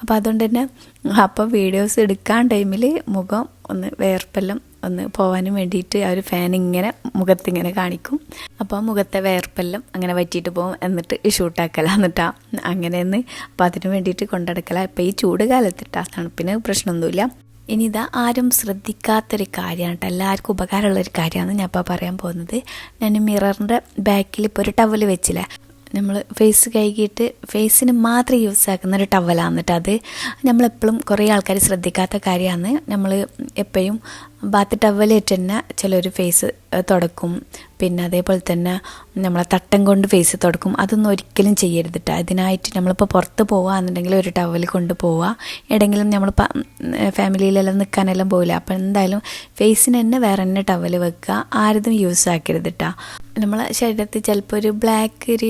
അപ്പോൾ അതുകൊണ്ട് തന്നെ അപ്പോൾ വീഡിയോസ് എടുക്കാൻ ടൈമിൽ മുഖം ഒന്ന് വേർപ്പെല്ലാം ഒന്ന് പോവാനും വേണ്ടിയിട്ട് ആ ഒരു ഫാൻ ഇങ്ങനെ മുഖത്തിങ്ങനെ കാണിക്കും. അപ്പോൾ മുഖത്തെ വേർപ്പെല്ലാം അങ്ങനെ വറ്റിയിട്ട് പോകും. എന്നിട്ട് ഷൂട്ടാക്കല എന്നിട്ടാ അങ്ങനെയെന്ന് അപ്പോൾ അതിന് വേണ്ടിയിട്ട് കൊണ്ടടക്കല. ഇപ്പോൾ ഈ ചൂട് കാലത്തിട്ടാ. തണുപ്പിന് പ്രശ്നമൊന്നുമില്ല. ഇനി ഇതാ ആരും ശ്രദ്ധിക്കാത്തൊരു കാര്യമാണ് കേട്ടോ. എല്ലാവർക്കും ഉപകാരമുള്ളൊരു കാര്യമാണ് ഞാൻ ഇപ്പോൾ പറയാൻ പോകുന്നത്. ഞാൻ മിററിന്റെ ബാക്കിൽ ഇപ്പോൾ ഒരു ടവൽ വെച്ചില്ലേ? നമ്മൾ ഫേസ് കഴുകിയിട്ട് ഫേസിന് മാത്രം യൂസ് ആക്കുന്ന ഒരു ടവലാണ് എന്നിട്ട് അത് നമ്മളെപ്പോഴും കുറേ ആൾക്കാർ ശ്രദ്ധിക്കാത്ത കാര്യമാണ്. നമ്മൾ എപ്പോഴും ബാത്ത് ടവലിട്ട് തന്നെ ചിലർ ഫേസ് തുടക്കും. പിന്നെ അതേപോലെ തന്നെ നമ്മളെ തട്ടം കൊണ്ട് ഫേസ് തുടക്കും. അതൊന്നും ഒരിക്കലും ചെയ്യരുത് കേട്ടോ അതിനായിട്ട് നമ്മളിപ്പോൾ പുറത്ത് പോവാന്നുണ്ടെങ്കിൽ ഒരു ടവൽ കൊണ്ട് പോവുക എവിടെയെങ്കിലും നമ്മൾ ഫാമിലിയിലെല്ലാം നിൽക്കാനെല്ലാം പോവില്ല. അപ്പോൾ എന്തായാലും ഫേസിന് തന്നെ വേറെ തന്നെ ടവൽ വെക്കുക. ആരതും യൂസ് ആക്കരുത് കേട്ടോ നമ്മളെ ശരീരത്തിൽ ചിലപ്പോൾ ഒരു ബ്ലാക്ക് ഒരു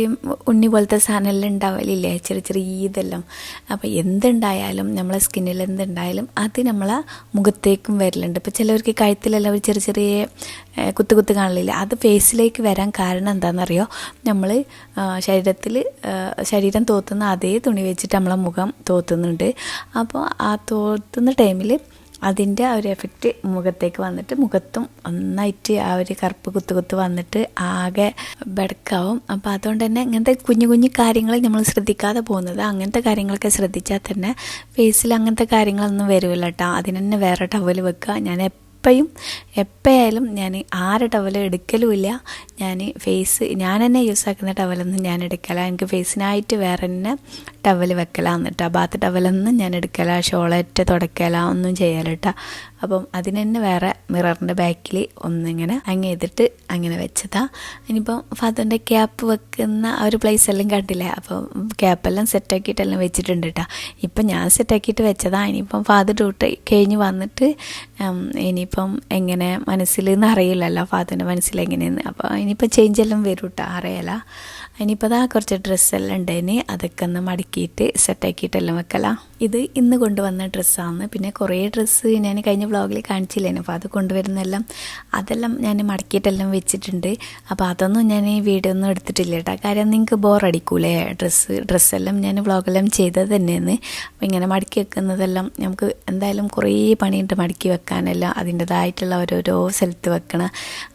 ഉണ്ണി പോലത്തെ സാധനമെല്ലാം ഉണ്ടാവലില്ലേ? ചെറിയ ചെറിയ ഇതെല്ലാം. അപ്പോൾ എന്തുണ്ടായാലും നമ്മളെ സ്കിന്നിൽ എന്തുണ്ടായാലും അത് നമ്മളെ മുഖത്തേക്കും വരലുണ്ട്. ഇപ്പോൾ ചിലവർക്ക് കഴുത്തിലെല്ലാം ഒരു ചെറിയ ചെറിയ കുത്തു കുത്ത് കാണില്ല അത് ഫേസിലേക്ക് വരാൻ കാരണം എന്താണെന്നറിയോ നമ്മൾ ശരീരത്തിൽ ശരീരം തോത്തുന്ന അതേ തുണി വെച്ചിട്ട് നമ്മളെ മുഖം തോത്തുന്നുണ്ട്. അപ്പോൾ ആ തോത്തുന്ന ടൈമിൽ അതിന്റെ ആ ഒരു എഫക്റ്റ് മുഖത്തേക്ക് വന്നിട്ട് മുഖത്തും ഒന്നായിട്ട് ആ ഒരു കറുപ്പ് കുത്തു കുത്ത് വന്നിട്ട് ആകെ ബെടക്കാവും. അപ്പോൾ അതുകൊണ്ട് തന്നെ ഇങ്ങനത്തെ കുഞ്ഞു കുഞ്ഞു കാര്യങ്ങൾ നമ്മൾ ശ്രദ്ധിക്കാതെ പോകുന്നത്. അങ്ങനത്തെ കാര്യങ്ങളൊക്കെ ശ്രദ്ധിച്ചാൽ തന്നെ ഫേസിൽ അങ്ങനത്തെ കാര്യങ്ങളൊന്നും വരില്ല കേട്ടോ അതിന് തന്നെ വേറെ ടവൽ വെക്കുക ഞാൻ എപ്പോഴും എപ്പോഴായാലും ഞാൻ ആരെ ടവൽ എടുക്കലുമില്ല. ഞാൻ ഫേസ് ഞാൻ തന്നെ യൂസ് ആക്കുന്ന ടവലൊന്നും ഞാൻ എടുക്കല. എനിക്ക് ഫേസിനായിട്ട് വേറെ തന്നെ ടവൽ വെക്കലാന്നിട്ടാ ബാത്ത് ടവലൊന്നും ഞാൻ എടുക്കല. ഷോളറ്റ് തുടക്കല ഒന്നും ചെയ്യല കേട്ടോ അപ്പം അതിന് തന്നെ വേറെ മിററിന്റെ ബാക്കിൽ ഒന്നിങ്ങനെ അങ്ങ് ചെയ്തിട്ട് അങ്ങനെ വെച്ചതാണ് ഇനിയിപ്പം ഫാദറിന്റെ ക്യാപ്പ് വെക്കുന്ന ആ ഒരു പ്ലേസ് എല്ലാം കണ്ടില്ലേ? അപ്പം ക്യാപ്പെല്ലാം സെറ്റാക്കിയിട്ടെല്ലാം വെച്ചിട്ടുണ്ട് കേട്ടോ ഇപ്പം ഞാൻ സെറ്റാക്കിയിട്ട് വെച്ചതാണ് ഇനിയിപ്പം ഫാദർ ഡ്യൂട്ടി കഴിഞ്ഞ് വന്നിട്ട് ഇനിയിപ്പം എങ്ങനെ മനസ്സിൽ നിന്ന് അറിയില്ലല്ലോ ഫാദറിന്റെ മനസ്സിൽ എങ്ങനെയെന്ന്. അപ്പോൾ ഇനിയിപ്പോൾ ചേഞ്ച് എല്ലാം വരും കേട്ടോ അറിയില്ല ഇനിയിപ്പോൾ അതാ കുറച്ച് ഡ്രസ്സെല്ലാം ഉണ്ടായിന് അതൊക്കെ ഒന്ന് മടക്കിയിട്ട് സെറ്റാക്കിയിട്ടെല്ലാം വെക്കല. ഇത് ഇന്ന് കൊണ്ടുവന്ന ഡ്രസ്സാണ്. പിന്നെ കുറേ ഡ്രസ്സ് ഞാൻ കഴിഞ്ഞ വ്ളോഗിൽ കാണിച്ചില്ലേനു. അപ്പോൾ അത് കൊണ്ടുവരുന്നെല്ലാം അതെല്ലാം ഞാൻ മടക്കിയിട്ടെല്ലാം വെച്ചിട്ടുണ്ട്. അപ്പോൾ അതൊന്നും ഞാൻ ഈ വീഡിയോ ഒന്നും എടുത്തിട്ടില്ല കേട്ടോ കാര്യം നിങ്ങൾക്ക് ബോറടിക്കൂലേ ഡ്രസ്സ് ഡ്രസ്സെല്ലാം ഞാൻ വ്ളോഗെല്ലാം ചെയ്തത് തന്നെയാണ്. അപ്പോൾ ഇങ്ങനെ മടക്കി വെക്കുന്നതെല്ലാം നമുക്ക് എന്തായാലും കുറേ പണിയുണ്ട് മടക്കി വെക്കാനെല്ലാം അതിന്റെതായിട്ടുള്ള ഓരോരോ സ്ഥലത്ത് വെക്കണം.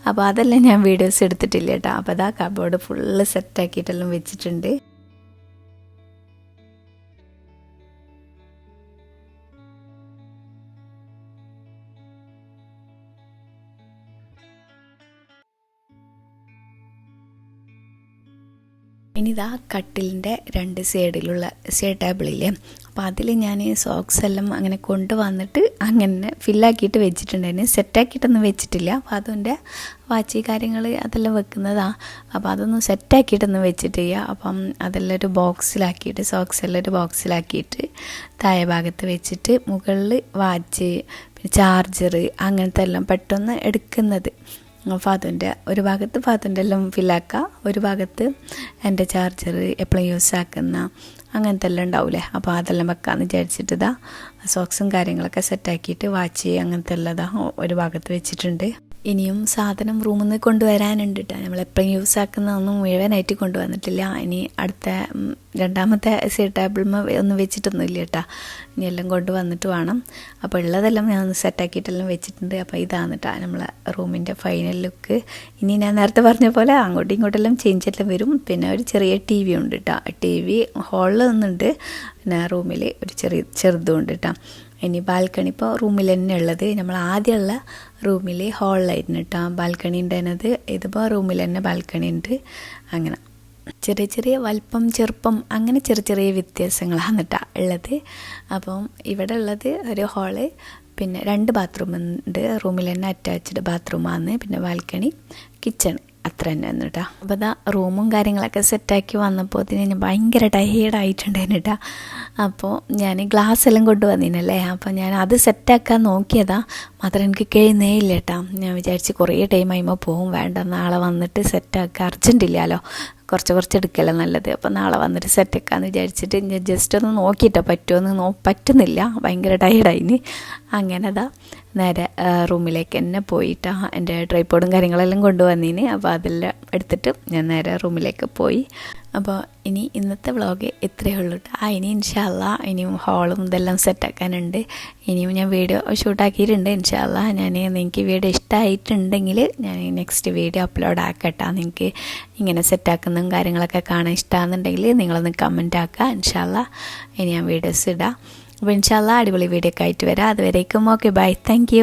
അപ്പോൾ അതെല്ലാം ഞാൻ വീഡിയോസ് എടുത്തിട്ടില്ല കേട്ടോ അപ്പോൾ അതാ കബോർഡ് ഫുള്ള് സെറ്റാക്കിയിട്ടെല്ലാം വെച്ചിട്ടുണ്ട്. ഇനി ഇതാ കട്ടിലിന്റെ രണ്ട് സൈഡിലുള്ള സൈഡ് ടേബിളിൽ അപ്പോൾ അതിൽ ഞാൻ സോക്സ് എല്ലാം അങ്ങനെ കൊണ്ടുവന്നിട്ട് അങ്ങനെ ഫില്ലാക്കിയിട്ട് വെച്ചിട്ടുണ്ടായിരുന്നു. സെറ്റാക്കിയിട്ടൊന്നും വെച്ചിട്ടില്ല. അപ്പോൾ അതിന്റെ വാച്ചി കാര്യങ്ങൾ അതെല്ലാം വെക്കുന്നതാണ് അപ്പോൾ അതൊന്നും സെറ്റാക്കിയിട്ടൊന്നും വെച്ചിട്ടില്ല. അപ്പം അതെല്ലാം ഒരു ബോക്സിലാക്കിയിട്ട് സോക്സ് എല്ലാം ഒരു ബോക്സിലാക്കിയിട്ട് താഴെ ഭാഗത്ത് വെച്ചിട്ട് മുകളിൽ വാച്ച് ചാർജർ അങ്ങനത്തെ എല്ലാം പെട്ടെന്ന് എടുക്കുന്നത്. ഫാദുന്റെ ഒരു ഭാഗത്ത് ഫാദുന്റെ എല്ലാം ഫില്ലാക്കുക ഒരു ഭാഗത്ത് എന്റെ ചാർജർ എപ്പോഴും യൂസ് ആക്കുന്ന അങ്ങനത്തെ എല്ലാം ഉണ്ടാവില്ലേ അപ്പോൾ അതെല്ലാം വെക്കാമെന്ന് വിചാരിച്ചിട്ട് ഇതാ സോക്സും കാര്യങ്ങളൊക്കെ സെറ്റാക്കിയിട്ട് വാച്ച് അങ്ങനത്തെ ഉള്ളതാ. ഒരു ഭാഗത്ത് വെച്ചിട്ടുണ്ട്. ഇനിയും സാധനം റൂമിൽ നിന്ന് കൊണ്ടുവരാനുണ്ട് കേട്ടോ നമ്മൾ എപ്പോഴും യൂസ് ആക്കുന്നതൊന്നും മുഴുവനായിട്ട് കൊണ്ടുവന്നിട്ടില്ല. ഇനി അടുത്ത രണ്ടാമത്തെ സെറ്റ് ടേബിളിൽ ഒന്നും വെച്ചിട്ടൊന്നും ഇല്ല കേട്ടോ ഇനി എല്ലാം കൊണ്ടുവന്നിട്ട് വേണം. അപ്പോൾ ഉള്ളതെല്ലാം ഞാൻ ഒന്ന് സെറ്റാക്കിയിട്ടെല്ലാം വെച്ചിട്ടുണ്ട്. അപ്പോൾ ഇതാണ് കേട്ടോ നമ്മളെ റൂമിന്റെ ഫൈനൽ ലുക്ക് ഇനി ഞാൻ നേരത്തെ പറഞ്ഞ പോലെ അങ്ങോട്ടും ഇങ്ങോട്ടെല്ലാം ചേഞ്ച് എല്ലാം വരും. പിന്നെ ഒരു ചെറിയ ടി വി ഉണ്ട് കേട്ടോ ടി വി ഹാളിൽ നിന്നുണ്ട്. പിന്നെ റൂമിൽ ഒരു ചെറിയ ചെറുതും ഉണ്ട് കേട്ടോ ഇനി ബാൽക്കണി ഇപ്പോൾ റൂമിൽ തന്നെ ഉള്ളത്. നമ്മൾ ആദ്യമുള്ള റൂമിൽ ഹാളിലായിരുന്നു കേട്ടോ. ബാൽക്കണി ഉണ്ടായിരുന്നത് ഇതിപ്പോൾ റൂമിൽ തന്നെ ബാൽക്കണി ഉണ്ട്. അങ്ങനെ. ചെറിയ ചെറിയ വലിപ്പം ചെറുപ്പം അങ്ങനെ ചെറിയ ചെറിയ വ്യത്യാസങ്ങളാണ് കേട്ടോ ഉള്ളത്. അപ്പം ഇവിടെ ഉള്ളത് ഒരു ഹാൾ പിന്നെ രണ്ട് ബാത്റൂം ഉണ്ട്. റൂമിൽ തന്നെ അറ്റാച്ച്ഡ് ബാത്റൂമാണ്. പിന്നെ ബാൽക്കണി കിച്ചൺ. അത്ര തന്നെ കേട്ടോ അപ്പോൾ അതാ റൂമും കാര്യങ്ങളൊക്കെ സെറ്റാക്കി വന്നപ്പോൾ ഞാൻ ഭയങ്കര ടയേർഡായിട്ടുണ്ടായിരുന്നു കേട്ടോ അപ്പോൾ ഞാൻ ഗ്ലാസ് എല്ലാം കൊണ്ടുവന്നിനല്ലേ അപ്പോൾ ഞാൻ അത് സെറ്റാക്കാൻ നോക്കിയതാ. മാത്രം എനിക്ക് കഴിയുന്നേ ഇല്ല കേട്ടോ ഞാൻ വിചാരിച്ച് കുറേ ടൈം ആയിമ്പോൾ പോകും വേണ്ട നാളെ വന്നിട്ട് സെറ്റാക്കുക അർജന്റ് ഇല്ലല്ലോ. കുറച്ച് കുറച്ച് എടുക്കല നല്ലത്. അപ്പോൾ നാളെ വന്നിട്ട് സെറ്റാക്കാന്ന് വിചാരിച്ചിട്ട് ഞാൻ ജസ്റ്റ് ഒന്ന് നോക്കിയിട്ടോ പറ്റുമെന്ന് നോ പറ്റുന്നില്ല. ഭയങ്കര ടയർഡായിന് അങ്ങനെ അതാ നേരെ റൂമിലേക്ക് തന്നെ പോയിട്ടാ എന്റെ ട്രൈപ്പോഡും കാര്യങ്ങളെല്ലാം കൊണ്ടുവന്നീന്. അപ്പോൾ അതെല്ലാം എടുത്തിട്ട് ഞാൻ നേരെ റൂമിലേക്ക് പോയി. അപ്പോൾ ഇനി ഇന്നത്തെ വ്ളോഗ് ഇത്രയേ ഉള്ളൂ കേട്ടോ ആ ഇനി ഇൻഷാല്ല ഇനിയും ഹോളും ഇതെല്ലാം സെറ്റാക്കാനുണ്ട് ഇനിയും ഞാൻ വീഡിയോ ഷൂട്ടാക്കിയിട്ടുണ്ട് ഇൻഷാല്ല ഞാൻ നിങ്ങൾക്ക് വീഡിയോ ഇഷ്ടമായിട്ടുണ്ടെങ്കിൽ ഞാൻ നെക്സ്റ്റ് വീഡിയോ അപ്ലോഡ് ആക്കട്ടെ. നിങ്ങൾക്ക് ഇങ്ങനെ സെറ്റാക്കുന്നതും കാര്യങ്ങളൊക്കെ കാണാൻ ഇഷ്ടമാണെന്നുണ്ടെങ്കിൽ നിങ്ങളൊന്ന് കമന്റ് ആക്കുക ഇൻഷാല്ല ഇനി ഞാൻ വീഡിയോസ് ഇടാം. അപ്പോൾ ഇൻഷാല്ല അടിപൊളി വീഡിയോ ഒക്കെ ആയിട്ട് വരാം. അതുവരേക്കും ഓക്കെ ബൈ താങ്ക്